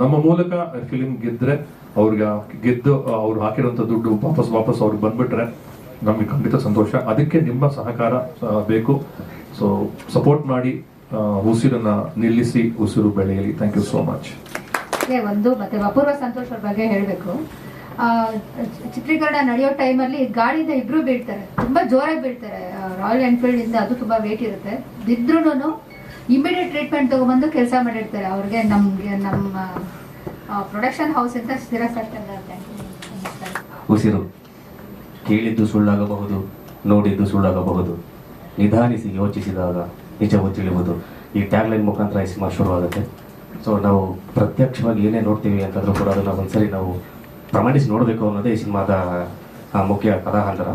ನಮ್ಮ ಮೂಲಕ ಫಿಲಿಂ ಗೆದ್ರೆ ಅವ್ರಿಗೆ ಗೆದ್ದು ಅವ್ರು ಹಾಕಿರೋಂಥ ದುಡ್ಡು ವಾಪಸ್ ವಾಪಸ್ ಅವ್ರಿಗೆ ಬಂದ್ಬಿಟ್ರೆ ನಮ್ಗೆ ಖಂಡಿತ ಸಂತೋಷ. ಅದಕ್ಕೆ ನಿಮ್ಮ ಸಹಕಾರ ಬೇಕು. ಸೊ ಸಪೋರ್ಟ್ ಮಾಡಿ ಉಸಿರನ್ನ ನಿಲ್ಲಿಸಿ ಉಸಿರು ಬೆಳೆಯಲಿ. ಥ್ಯಾಂಕ್ ಯು ಸೋ ಮಚ್ ಒಂದು ಮತ್ತೆ ಅಪೂರ್ವ ಸಂತೋಷ ಅವ್ರ ಬಗ್ಗೆ ಹೇಳಬೇಕು. ಚಿತ್ರೀಕರಣ ನಡೆಯೋ ಟೈಮಲ್ಲಿ ಗಾಡಿಯಿಂದ ಇಬ್ರು ಬೀಳ್ತಾರೆ. ತುಂಬಾ ಜೋರಾಗಿ ಬೀಳ್ತಾರೆ. ರಾಯಲ್ ಎನ್ಫೀಲ್ಡ್ ಇಂದ ಅದು ತುಂಬಾ ವೇಟ್ ಇರುತ್ತೆ. ಬಿದ್ರೂ ಇಮಿಡಿಯೇಟ್ ಟ್ರೀಟ್ಮೆಂಟ್ ತಗೊಂಡ್ಬಂದು ಕೆಲಸ ಮಾಡಿರ್ತಾರೆ. ಅವ್ರಿಗೆ ನಮ್ಗೆ ನಮ್ಮ ಪ್ರೊಡಕ್ಷನ್ ಹೌಸ್ ಅಂತ. ಸ್ಥಿರ ಯು ಉಸಿರು. ಕೇಳಿದ್ದು ಸುಳ್ಳಾಗಬಹುದು, ನೋಡಿದ್ದು ಸುಳ್ಳಾಗಬಹುದು. ನಿಧಾನಿಸಿ ಯೋಚಿಸಿದಾಗ ನಿಜವು ತಿಳಿಯುವುದು ಈ ಟ್ಯಾಗ್ಲೈನ್ ಮುಖಾಂತರ ಈ ಸಿನಿಮಾ ಶುರುವಾಗುತ್ತೆ. ಸೊ ನಾವು ಪ್ರತ್ಯಕ್ಷವಾಗಿ ಏನೇ ನೋಡ್ತೀವಿ ಅಂತಂದ್ರೂ ಕೂಡ ಅದನ್ನು ಒಂದ್ಸರಿ ನಾವು ಪ್ರಮಾಣಿಸಿ ನೋಡಬೇಕು ಅನ್ನೋದೇ ಈ ಸಿನಿಮಾದ ಮುಖ್ಯ ಕಥಾಹಂತರ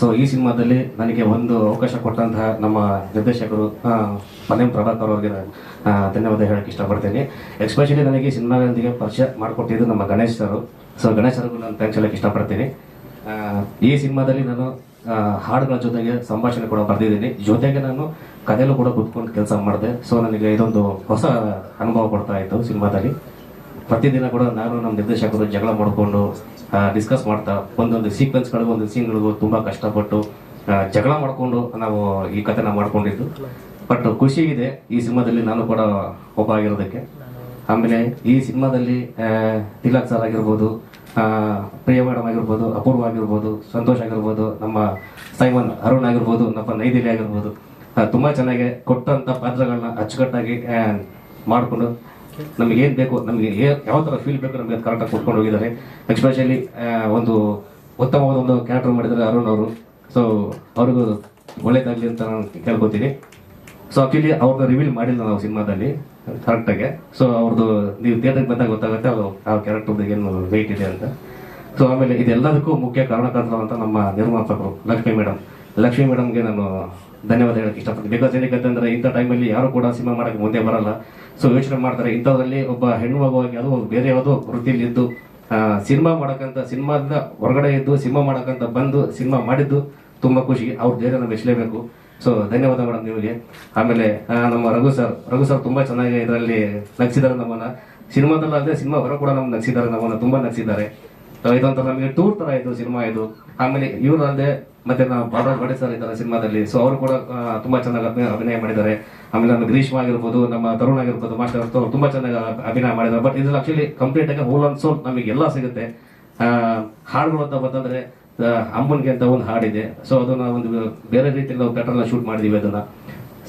ಸೊ ಈ ಸಿನಿಮಾದಲ್ಲಿ ನನಗೆ ಒಂದು ಅವಕಾಶ ಕೊಟ್ಟಂತಹ ನಮ್ಮ ನಿರ್ದೇಶಕರು ಪನೇಮ್ ಪ್ರಭಾಕರ್ ಅವರಿಗೆ ಧನ್ಯವಾದ ಹೇಳಕ್ಕೆ ಇಷ್ಟಪಡ್ತೇನೆ. ಎಕ್ಸ್ಪೆಷಲಿ ನನಗೆ ಈ ಸಿನಿಮಾದೊಂದಿಗೆ ಪರಿಚಯ ಮಾಡಿಕೊಟ್ಟಿದ್ದು ನಮ್ಮ ಗಣೇಶ್ ಸರ್. ಸೊ ಗಣೇಶ್ ಸರ್ಗೂ ನಾನು ಥ್ಯಾಂಕ್ಸ್ ಹೇಳಕ್ಕೆ ಇಷ್ಟಪಡ್ತೀನಿ. ಈ ಸಿನಿಮಾದಲ್ಲಿ ನಾನು ಹಾಡುಗಳ ಜೊತೆಗೆ ಸಂಭಾಷಣೆ ಕೂಡ ಬರೆದಿದ್ದೀನಿ. ಜೊತೆಗೆ ನಾನು ಕಥೆಯಲ್ಲೂ ಕೂಡ ಕೂತ್ಕೊಂಡು ಕೆಲಸ ಮಾಡಿದೆ. ಸೊ ನನಗೆ ಇದೊಂದು ಹೊಸ ಅನುಭವ ಕೊಡ್ತಾ ಇತ್ತು ಸಿನಿಮಾದಲ್ಲಿ. ಪ್ರತಿದಿನ ಕೂಡ ನಾನು ನಮ್ಮ ನಿರ್ದೇಶಕರು ಜಗಳ ಮಾಡಿಕೊಂಡು ಡಿಸ್ಕಸ್ ಮಾಡ್ತಾ, ಒಂದೊಂದು ಸೀಕ್ವೆನ್ಸ್ಗಳಿಗೂ ಒಂದು ಸೀನ್ಗಳಿಗೂ ತುಂಬ ಕಷ್ಟಪಟ್ಟು ಜಗಳ ಮಾಡಿಕೊಂಡು ನಾವು ಈ ಕಥೆನ ಮಾಡ್ಕೊಂಡಿದ್ದು. ಬಟ್ ಖುಷಿ ಇದೆ ಈ ಸಿನಿಮಾದಲ್ಲಿ ನಾನು ಕೂಡ ಒಬ್ಬ ಆಗಿರೋದಕ್ಕೆ. ಆಮೇಲೆ ಈ ಸಿನಿಮಾದಲ್ಲಿ ತಿಲಕ್ ಸರ್ ಆಗಿರ್ಬೋದು ಪ್ರಿಯ ಆಗಿರ್ಬೋದು ಅಪೂರ್ವ ಆಗಿರ್ಬೋದು ಸಂತೋಷ್ ಆಗಿರ್ಬೋದು ನಮ್ಮ ಸೈಮನ್ ಅರುಣ್ ಆಗಿರ್ಬೋದು, ನಮ್ಮ ನೈದಿಲಿ ಆಗಿರ್ಬೋದು. ತುಂಬಾ ಚೆನ್ನಾಗಿ ಕೊಟ್ಟಂತ ಪಾತ್ರಗಳನ್ನ ಅಚ್ಚುಕಟ್ಟಾಗಿ ಮಾಡಿಕೊಂಡು ನಮಗೆ ಏನ್ ಬೇಕು, ನಮಗೆ ಯಾವ ತರ ಫೀಲ್ ಬೇಕು ನಮಗೆ ಕರೆಕ್ಟಾಗಿ ಕೊಟ್ಕೊಂಡು ಹೋಗಿದ್ದಾರೆ. ಎಕ್ಸ್ಪೆಷಲಿ ಒಂದು ಉತ್ತಮವಾದ ಒಂದು ಕ್ಯಾರೆಕ್ಟರ್ ಮಾಡಿದ್ದಾರೆ ಅರುಣ್ ಅವರು. ಸೊ ಅವ್ರಿಗೂ ಒಳ್ಳೇದಾಗ್ಲಿ ಅಂತ ನಾನು ಕೇಳ್ಕೊತೀನಿ. ಸೊ ಆಕ್ಚುಲಿ ಅವ್ರನ್ನ ರಿವೀಲ್ ಮಾಡಿಲ್ಲ ನಾವು ಸಿನಿಮಾದಲ್ಲಿ. ಕರೆಕ್ಟಾಗಿ ಸೊ ಅವ್ರದ್ದು ನೀವು ಥಿಯೇಟರ್ಗೆ ಬಂದಾಗ ಗೊತ್ತಾಗುತ್ತೆ ಅದು ಆ ಕ್ಯಾರೆಕ್ಟರ್ ಏನು ವೆಯ್ಟ್ ಇದೆ ಅಂತ. ಸೊ ಆಮೇಲೆ ಇದೆಲ್ಲದಕ್ಕೂ ಮುಖ್ಯ ಕಾರಣಕರ್ತರು ಅಂತ ನಮ್ಮ ನಿರ್ಮಾಪಕರು, ಲಕ್ಷ್ಮಿ ಮೇಡಮ್ ಲಕ್ಷ್ಮಿ ಮೇಡಮ್ಗೆ ನಾನು ಧನ್ಯವಾದ ಹೇಳಕ್ಕೆ ಇಷ್ಟಪಡ್ತೀನಿ. ಬಿಕಾಸ್ ಏನಕ್ಕೆ ಇಂಥ ಟೈಮಲ್ಲಿ ಯಾರು ಕೂಡ ಸಿನಿಮಾ ಮಾಡಕ್ಕೆ ಮುಂದೆ ಬರಲ್ಲ. ಸೊ ಯೋಚನೆ ಮಾಡ್ತಾರೆ. ಇಂಥದ್ರಲ್ಲಿ ಒಬ್ಬ ಹೆಣ್ಣು ಮಗುವಾಗಿ ಅದು ಬೇರೆ ಯಾವುದೋ ವೃತ್ತಿಯಲ್ಲಿ ಇದ್ದು ಸಿನಿಮಾ ಮಾಡಕ್ಕಂತ ಸಿನಿಮಾದಿಂದ ಹೊರಗಡೆ ಇದ್ದು, ಸಿನಿಮಾ ಮಾಡಕ್ಕಂತ ಬಂದು, ಸಿನಿಮಾ ಮಾಡಿದ್ದು ತುಂಬ ಖುಷಿ. ಅವ್ರ ಧೈರ್ಯನ ಮೆಚ್ಚಲೇಬೇಕು. ಸೊ ಧನ್ಯವಾದ ಮೇಡಮ್ ನಿಮಗೆ. ಆಮೇಲೆ ನಮ್ಮ ರಘು ಸರ್ ರಘು ಸರ್ ತುಂಬಾ ಚೆನ್ನಾಗಿ ಇದರಲ್ಲಿ ನಗಿಸಿದ್ದಾರೆ ನಮ್ಮನ್ನ. ಸಿನಿಮಾದಲ್ಲದೆ ಸಿನಿಮಾ ಹೊರ ಕೂಡ ನಮ್ಗೆ ನಗಿಸಿದ್ದಾರೆ, ನಮ್ಮನ್ನ ತುಂಬಾ ನಗಿಸಿದ್ದಾರೆ. ಇದೊಂಥರ ನಮಗೆ ಟೂರ್ ತರ ಇದು ಸಿನಿಮಾ ಇದು. ಆಮೇಲೆ ಇವ್ರು ಅಲ್ಲದೆ ಮತ್ತೆ ನಾವು ಬಾಲರಾಜ್ ಬಡೆ ಸರ್ ಇದ್ದಾರೆ ಸಿನಿಮಾದಲ್ಲಿ. ಸೊ ಅವರು ಕೂಡ ತುಂಬಾ ಚೆನ್ನಾಗಿ ಅಭಿನಯ ಮಾಡಿದ್ದಾರೆ. ಆಮೇಲೆ ನಮ್ಮ ಗ್ರೀಷ್ಮ ಆಗಿರ್ಬೋದು, ನಮ್ಮ ತರುಣ್ ಆಗಿರ್ಬೋದು, ಮಾಸ್ಟರ್ ಅವರು ತುಂಬಾ ಚೆನ್ನಾಗಿ ಅಭಿನಯ ಮಾಡಿದ್ದಾರೆ. ಬಟ್ ಇದ್ರಲ್ಲಿ ಆಕ್ಚುಲಿ ಕಂಪ್ಲೀಟ್ ಆಗಿ ಹೋಲ್ ಆನ್ ಸೋಲ್ ನಮಗೆ ಎಲ್ಲ ಸಿಗುತ್ತೆ. ಹಾಡುಗಳು ಅಂತ ಬಂತಂದ್ರೆ ಅಮ್ಮನ್ಗೆ ಅಂತ ಒಂದು ಹಾಡಿದೆ. ಸೊ ಅದನ್ನ ಒಂದು ಬೇರೆ ರೀತಿಯಲ್ಲಿ ನಾವು ಶೂಟ್ ಮಾಡಿದೀವಿ ಅದನ್ನ.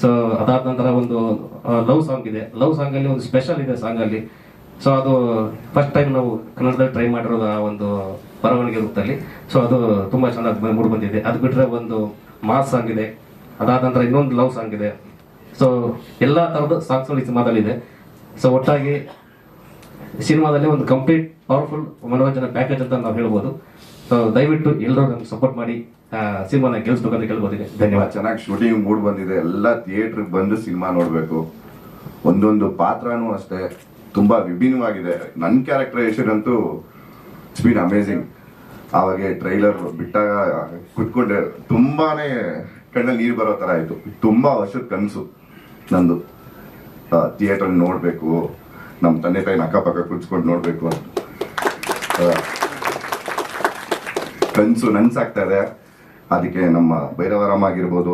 ಸೊ ಅದಾದ ನಂತರ ಒಂದು ಲವ್ ಸಾಂಗ್ ಇದೆ. ಲವ್ ಸಾಂಗ್ ಅಲ್ಲಿ ಒಂದು ಸ್ಪೆಷಲ್ ಇದೆ ಸಾಂಗ್ ಅಲ್ಲಿ. ಸೊ ಅದು ಫಸ್ಟ್ ಟೈಮ್ ನಾವು ಕನ್ನಡದಲ್ಲಿ ಟ್ರೈ ಮಾಡಿರೋದು ಆ ಒಂದು ಬರವಣಿಗೆ ರೂಪದಲ್ಲಿ. ಸೊ ಅದು ತುಂಬಾ ಚೆನ್ನಾಗಿ ಮೂಡ್ ಬಂದಿದೆ. ಅದು ಬಿಟ್ಟರೆ ಒಂದು ಮಾಸ್ ಸಾಂಗ್ ಇದೆ. ಅದಾದ ನಂತರ ಇನ್ನೊಂದು ಲವ್ ಸಾಂಗ್ ಇದೆ. ಸೊ ಎಲ್ಲಾ ತರದ ಸಾಂಗ್ಸ್ ಸಿನಿಮಾದಲ್ಲಿ ಇದೆ ಸೊ ಒಟ್ಟಾಗಿ ಸಿನಿಮಾದಲ್ಲಿ ಒಂದು ಕಂಪ್ಲೀಟ್ ಪವರ್ಫುಲ್ ಮನೋರಂಜನಾ ಪ್ಯಾಕೇಜ್ ಅಂತ ನಾವು ಹೇಳ್ಬೋದು. ಸೊ ದಯವಿಟ್ಟು ಎಲ್ಲರೂ ನಮ್ಗೆ ಸಪೋರ್ಟ್ ಮಾಡಿ ಸಿನಿಮಾನ ಗೆಲ್ಸ್ಬೇಕಂತ ಕೇಳ್ಬೋದಿದೆ ಧನ್ಯವಾದ. ಚೆನ್ನಾಗಿ ಶೂಟಿಂಗ್ ಮೂಡ್ ಬಂದಿದೆ. ಎಲ್ಲ ಥಿಯೇಟ್ರಿಗೆ ಬಂದು ಸಿನಿಮಾ ನೋಡಬೇಕು. ಒಂದೊಂದು ಪಾತ್ರನೂ ಅಷ್ಟೇ. ತುಂಬಾ ವಿಭಿನ್ನವಾಗಿದೆ. ನನ್ನ ಕ್ಯಾರೆಕ್ಟರೈಸೇಷನ್ ಅಂತೂ ಇಟ್ಸ್ ಬೀನ್ ಅಮೇಝಿಂಗ್ ಆವಾಗ ಟ್ರೈಲರ್ ಬಿಟ್ಟಾಗ ಕುತ್ಕೊಂಡೆ, ತುಂಬಾನೇ ಕಣ್ಣಲ್ಲಿ ನೀರು ಬರೋ ತರ ಆಯ್ತು. ತುಂಬಾ ವರ್ಷದ ಕನಸು ನಂದು. ಥಿಯೇಟರ್ ನೋಡಬೇಕು. ನಮ್ಮ ತಂದೆ ತಾಯಿನ ಅಕ್ಕಪಕ್ಕ ಕುಳ್ಸ್ಕೊಂಡು ನೋಡಬೇಕು ಅಂತ. ಕನಸು ನನ್ಸಾಗ್ತಾ ಇದೆ ಅದಕ್ಕೆ ನಮ್ಮ ಭೈರವರಾಮ್ ಆಗಿರ್ಬೋದು,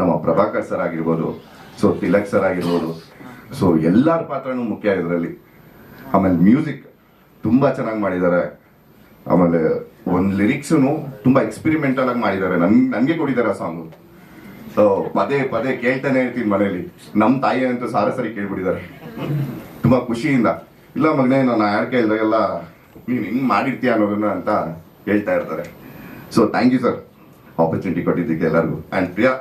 ನಮ್ಮ ಪ್ರಭಾಕರ್ ಸರ್ ಆಗಿರ್ಬೋದು, ಸೊ ತಿಲಕ್ ಸರ್ ಆಗಿರ್ಬೋದು. ಸೊ ಎಲ್ಲರ ಪಾತ್ರನೂ ಮುಖ್ಯ ಇದರಲ್ಲಿ. ಆಮೇಲೆ ಮ್ಯೂಸಿಕ್ ತುಂಬಾ ಚೆನ್ನಾಗಿ ಮಾಡಿದ್ದಾರೆ ಆಮೇಲೆ ಒಂದು ಲಿರಿಕ್ಸು ತುಂಬಾ ಎಕ್ಸ್ಪಿರಿಮೆಂಟಲ್ ಆಗಿ ಮಾಡಿದ್ದಾರೆ ನನ್ಗೆ ನನಗೆ ಆ ಸಾಂಗು ಸೊ ಪದೇ ಪದೇ ಕೇಳ್ತಾನೆ ಇರ್ತೀನಿ ಮನೇಲಿ. ನಮ್ಮ ತಾಯಿ ಅಂತೂ ಸಾರ ಸರಿ ಕೇಳ್ಬಿಟ್ಟಿದ್ದಾರೆ ತುಂಬಾ ಖುಷಿಯಿಂದ. ಇಲ್ಲ ಮಗನೇ, ನಾನು ಯಾರು ಕೇಳಿದಾಗೆಲ್ಲ ನೀನು ಹಿಂಗೆ ಮಾಡಿರ್ತೀಯ ಅನ್ನೋದನ್ನ ಅಂತ ಹೇಳ್ತಾ ಇರ್ತಾರೆ. So thank you sir opportunity ಕೊಟ್ಟಿದ್ದಕ್ಕೆ ಎಲ್ಲರಿಗೂ. ಆ್ಯಂಡ್ ಪ್ರಿಯಾ.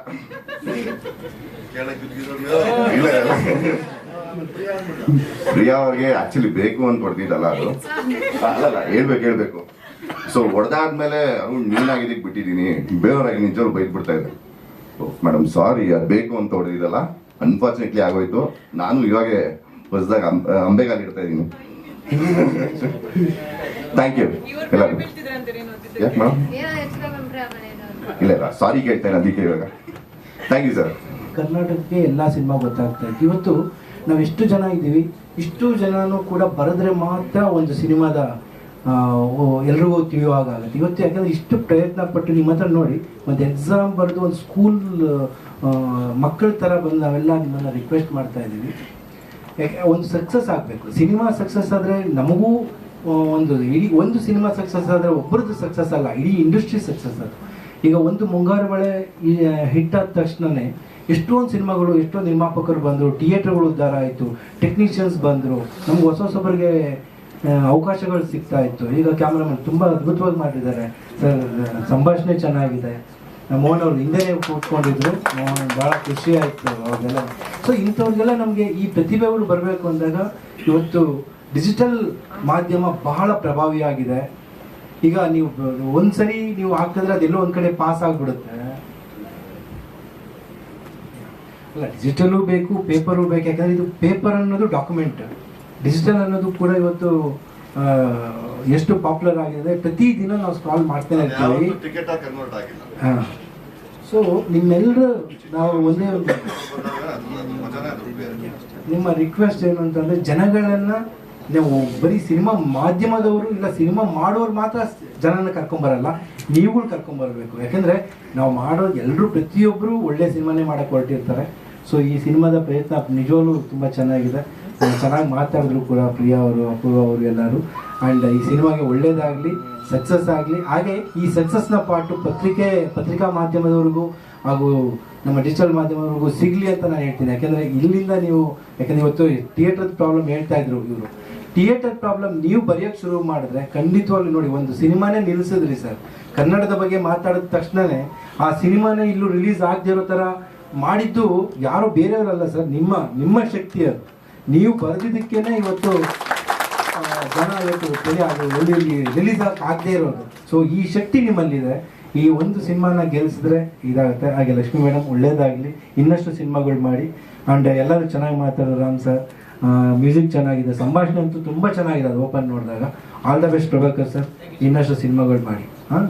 ಪ್ರಿಯಾ ಅವ್ರಿಗೆ ಆಕ್ಚುಲಿ ಬೇಕು ಅಂತ ಹೊಡೆದಿದ್ದಲ್ಲ ಅದು. ಅಲ್ಲಲ್ಲ, ಹೇಳ್ಬೇಕು ಹೇಳ್ಬೇಕು. ಸೊ ಹೊಡೆದಾದ್ಮೇಲೆ ಅವ್ನು ನೀನಾಗಿದ್ದಕ್ಕೆ ಬಿಟ್ಟಿದ್ದೀನಿ. ಬೇರೆಯವ್ರಾಗಿ ನಿಜವ್ರು ಬೈದ್ ಬಿಡ್ತಾ ಇದ್ದೆ. ಮೇಡಮ್ ಸಾರಿ ಅದು ಬೇಕು ಅಂತ ಹೊಡೆದಿದ್ದಲ್ಲ. ಅನ್ಫಾರ್ಚುನೇಟ್ಲಿ ಆಗೋಯ್ತು. ನಾನು ಇವಾಗೆ ಹೊಸದಾಗ ಅಂಬೆಗಾಲಿಡ್ತಾ ಇದ್ದೀನಿ. ಥ್ಯಾಂಕ್ ಯು ಇಲ್ಲ ಯಾಕೆ ಮೇಡಮ್. ಇಲ್ಲ ಇಲ್ಲ. ಸಾರಿ ಕೇಳ್ತೇನೆ ಅದಕ್ಕೆ ಇವಾಗ. ಥ್ಯಾಂಕ್ ಯು ಸರ್ ಕರ್ನಾಟಕಕ್ಕೆ ಎಲ್ಲ ಸಿನಿಮಾ ಗೊತ್ತಾಗ್ತಾ ಇತ್ತು. ಇವತ್ತು ನಾವು ಎಷ್ಟು ಜನ ಇದ್ದೀವಿ ಇಷ್ಟು ಜನನೂ ಕೂಡ ಬರೆದ್ರೆ ಮಾತ್ರ ಒಂದು ಸಿನಿಮಾದ ಎಲ್ರಿಗೂ ತಿಳಿಯೋ ಹಾಗಾಗುತ್ತೆ ಇವತ್ತು ಯಾಕಂದರೆ ಇಷ್ಟು ಪ್ರಯತ್ನ ಪಟ್ಟು ನಿಮ್ಮ ಹತ್ರ ನೋಡಿ ಒಂದು ಎಕ್ಸಾಮ್ ಬರೆದು ಒಂದು ಸ್ಕೂಲ್ ಮಕ್ಕಳ ಥರ ಬಂದು ನಾವೆಲ್ಲ ನಿಮ್ಮನ್ನು ರಿಕ್ವೆಸ್ಟ್ ಮಾಡ್ತಾ ಇದ್ದೀವಿ. ಯಾಕೆ ಒಂದು ಸಕ್ಸಸ್ ಆಗಬೇಕು. ಸಿನಿಮಾ ಸಕ್ಸಸ್ ಆದರೆ ನಮಗೂ ಒಂದು ಇಡೀ ಒಂದು ಸಿನಿಮಾ ಸಕ್ಸಸ್ ಆದರೆ ಒಬ್ಬರದ್ದು ಸಕ್ಸಸ್ ಅಲ್ಲ ಇಡೀ ಇಂಡಸ್ಟ್ರಿ ಸಕ್ಸಸ್ ಅದು. ಈಗ ಒಂದು ಮುಂಗಾರು ಮಳೆ ಹಿಟ್ ಆದ ತಕ್ಷಣನೇ ಎಷ್ಟೊಂದು ಸಿನಿಮಾಗಳು ಎಷ್ಟೊಂದು ನಿರ್ಮಾಪಕರು ಬಂದರು ಥಿಯೇಟರ್ಗಳು ಉದ್ಧಾರ ಆಯಿತು ಟೆಕ್ನಿಷಿಯನ್ಸ್ ಬಂದರು ನಮ್ಗೆ ಹೊಸ ಹೊಸಬರಿಗೆ ಆ, ಅವಕಾಶಗಳು ಸಿಗ್ತಾ ಇತ್ತು. ಈಗ ಕ್ಯಾಮ್ರಾಮನ್ ತುಂಬ ಅದ್ಭುತವಾಗಿ ಮಾಡಿದ್ದಾರೆ. ಸಂಭಾಷಣೆ ಚೆನ್ನಾಗಿದೆ. ಮೋಹನ್ ಅವ್ರು ಹಿಂದೆನೇ ಕೂತ್ಕೊಂಡಿದ್ರು. ಭಾಳ ಖುಷಿ ಆಯಿತು ಅವ್ರಿಗೆಲ್ಲ. ಸೊ ಇಂಥವ್ರಿಗೆಲ್ಲ ನಮಗೆ ಈ ಪ್ರತಿಭೆಗಳು ಬರಬೇಕು ಅಂದಾಗ ಇವತ್ತು ಡಿಜಿಟಲ್ ಮಾಧ್ಯಮ ಬಹಳ ಪ್ರಭಾವಿಯಾಗಿದೆ. ಈಗ ನೀವು ಒಂದ್ಸರಿ ನೀವು ಹಾಕಿದ್ರೆ ಅದೆಲ್ಲೋ ಒಂದ್ ಕಡೆ ಪಾಸ್ ಆಗ್ಬಿಡುತ್ತೆ. ಅಲ್ಲ ಡಿಜಿಟಲು ಬೇಕು ಪೇಪರು ಬೇಕು. ಯಾಕಂದ್ರೆ ಇದು ಪೇಪರ್ ಅನ್ನೋದು ಡಾಕ್ಯುಮೆಂಟ್ ಡಿಜಿಟಲ್ ಅನ್ನೋದು ಕೂಡ ಇವತ್ತು ಎಷ್ಟು ಪಾಪ್ಯುಲರ್ ಆಗಿದೆ ಪ್ರತಿ ದಿನ ನಾವು ಸ್ಕ್ರಾಲ್ ಮಾಡ್ತಾನೆ ಇರ್ತೀವಿ. ಸೊ ನಿಮ್ಮೆಲ್ಲರೂ ನಾವು ಒಂದೇ ಒಂದು ನಿಮ್ಮ ರಿಕ್ವೆಸ್ಟ್ ಏನು ಅಂತಂದ್ರೆ ಜನಗಳನ್ನ ನೀವು ಬರೀ ಸಿನಿಮಾ ಮಾಧ್ಯಮದವರು ಇಲ್ಲ ಸಿನಿಮಾ ಮಾಡೋರು ಮಾತ್ರ ಜನನ ಕರ್ಕೊಂಬರಲ್ಲ ನೀವುಗಳು ಕರ್ಕೊಂಬರ್ಬೇಕು ಯಾಕಂದ್ರೆ ನಾವು ಮಾಡೋ ಎಲ್ಲರೂ ಪ್ರತಿಯೊಬ್ಬರು ಒಳ್ಳೆ ಸಿನಿಮಾನೇ ಮಾಡಕ್ಕೆ ಹೊರಟಿರ್ತಾರೆ. ಸೊ ಈ ಸಿನಿಮಾದ ಪ್ರಯತ್ನ ನಿಜವಾಗ್ಲೂ ತುಂಬ ಚೆನ್ನಾಗಿದೆ. ಚೆನ್ನಾಗಿ ಮಾತಾಡಿದ್ರು ಕೂಡ ಪ್ರಿಯಾ ಅವರು ಅಪೂರ್ವ ಅವರು ಎಲ್ಲರೂ. ಆ್ಯಂಡ್ ಈ ಸಿನಿಮಾಗೆ ಒಳ್ಳೇದಾಗಲಿ ಸಕ್ಸಸ್ ಆಗಲಿ, ಹಾಗೆ ಈ ಸಕ್ಸಸ್ನ ಪಾಟು ಪತ್ರಿಕೆ, ಪತ್ರಿಕಾ ಮಾಧ್ಯಮದವರೆಗೂ ಹಾಗೂ ನಮ್ಮ ಡಿಜಿಟಲ್ ಮಾಧ್ಯಮದವರೆಗೂ ಸಿಗಲಿ ಅಂತ ನಾನು ಹೇಳ್ತೀನಿ. ಯಾಕೆಂದರೆ ಇಲ್ಲಿಂದ ನೀವು, ಯಾಕಂದ್ರೆ ಇವತ್ತು ಥಿಯೇಟರ್ ಪ್ರಾಬ್ಲಮ್ ಹೇಳ್ತಾ ಇದ್ರು ಇವರು. ಥಿಯೇಟರ್ ಪ್ರಾಬ್ಲಮ್ ನೀವು ಬರೆಯೋಕ್ಕೆ ಶುರು ಮಾಡಿದ್ರೆ ಖಂಡಿತವಾಗ್ಲೂ ನೋಡಿ, ಒಂದು ಸಿನಿಮಾನೇ ನಿಲ್ಲಿಸಿದ್ರಿ ಸರ್ ಕನ್ನಡದ ಬಗ್ಗೆ ಮಾತಾಡಿದ ತಕ್ಷಣವೇ ಆ ಸಿನಿಮಾನೇ ಇಲ್ಲೂ ರಿಲೀಸ್ ಆಗದೆ ಇರೋ ಥರ ಮಾಡಿದ್ದು ಯಾರೋ ಬೇರೆಯವರಲ್ಲ ಸರ್ ನಿಮ್ಮ ನಿಮ್ಮ ಶಕ್ತಿ ಅದು ನೀವು ಬರೆದಿದ್ದಕ್ಕೇನೆ ಇವತ್ತು ಜನ ಇವತ್ತು ತಲೆ ಅದು ಒಳ್ಳೆಯಲ್ಲಿ ರಿಲೀಸ್ ಆಗದೆ ಇರೋದು. ಸೊ ಈ ಶಕ್ತಿ ನಿಮ್ಮಲ್ಲಿದೆ. ಈ ಒಂದು ಸಿನಿಮಾನ ಗೆಲ್ಲಿಸಿದ್ರೆ ಇದಾಗುತ್ತೆ. ಹಾಗೆ ಲಕ್ಷ್ಮಿ ಮೇಡಮ್ ಒಳ್ಳೇದಾಗಲಿ. ಇನ್ನಷ್ಟು ಸಿನಿಮಾಗಳು ಮಾಡಿ. ಆ್ಯಂಡ್ ಎಲ್ಲರೂ ಚೆನ್ನಾಗಿ ಮಾತಾಡೋದು ರಾಮ್ ಸರ್. ಮ್ಯೂಸಿಕ್ ಚೆನ್ನಾಗಿದೆ. ಸಂಭಾಷಣೆ ಅಂತೂ ತುಂಬ ಚೆನ್ನಾಗಿದೆ ಅದು ಓಪನ್ ನೋಡಿದಾಗ. All the best Prabhakar sir ಇನ್ನಷ್ಟು ಸಿನಿಮಾಗಳು ಮಾಡಿ. ಹಾಂ?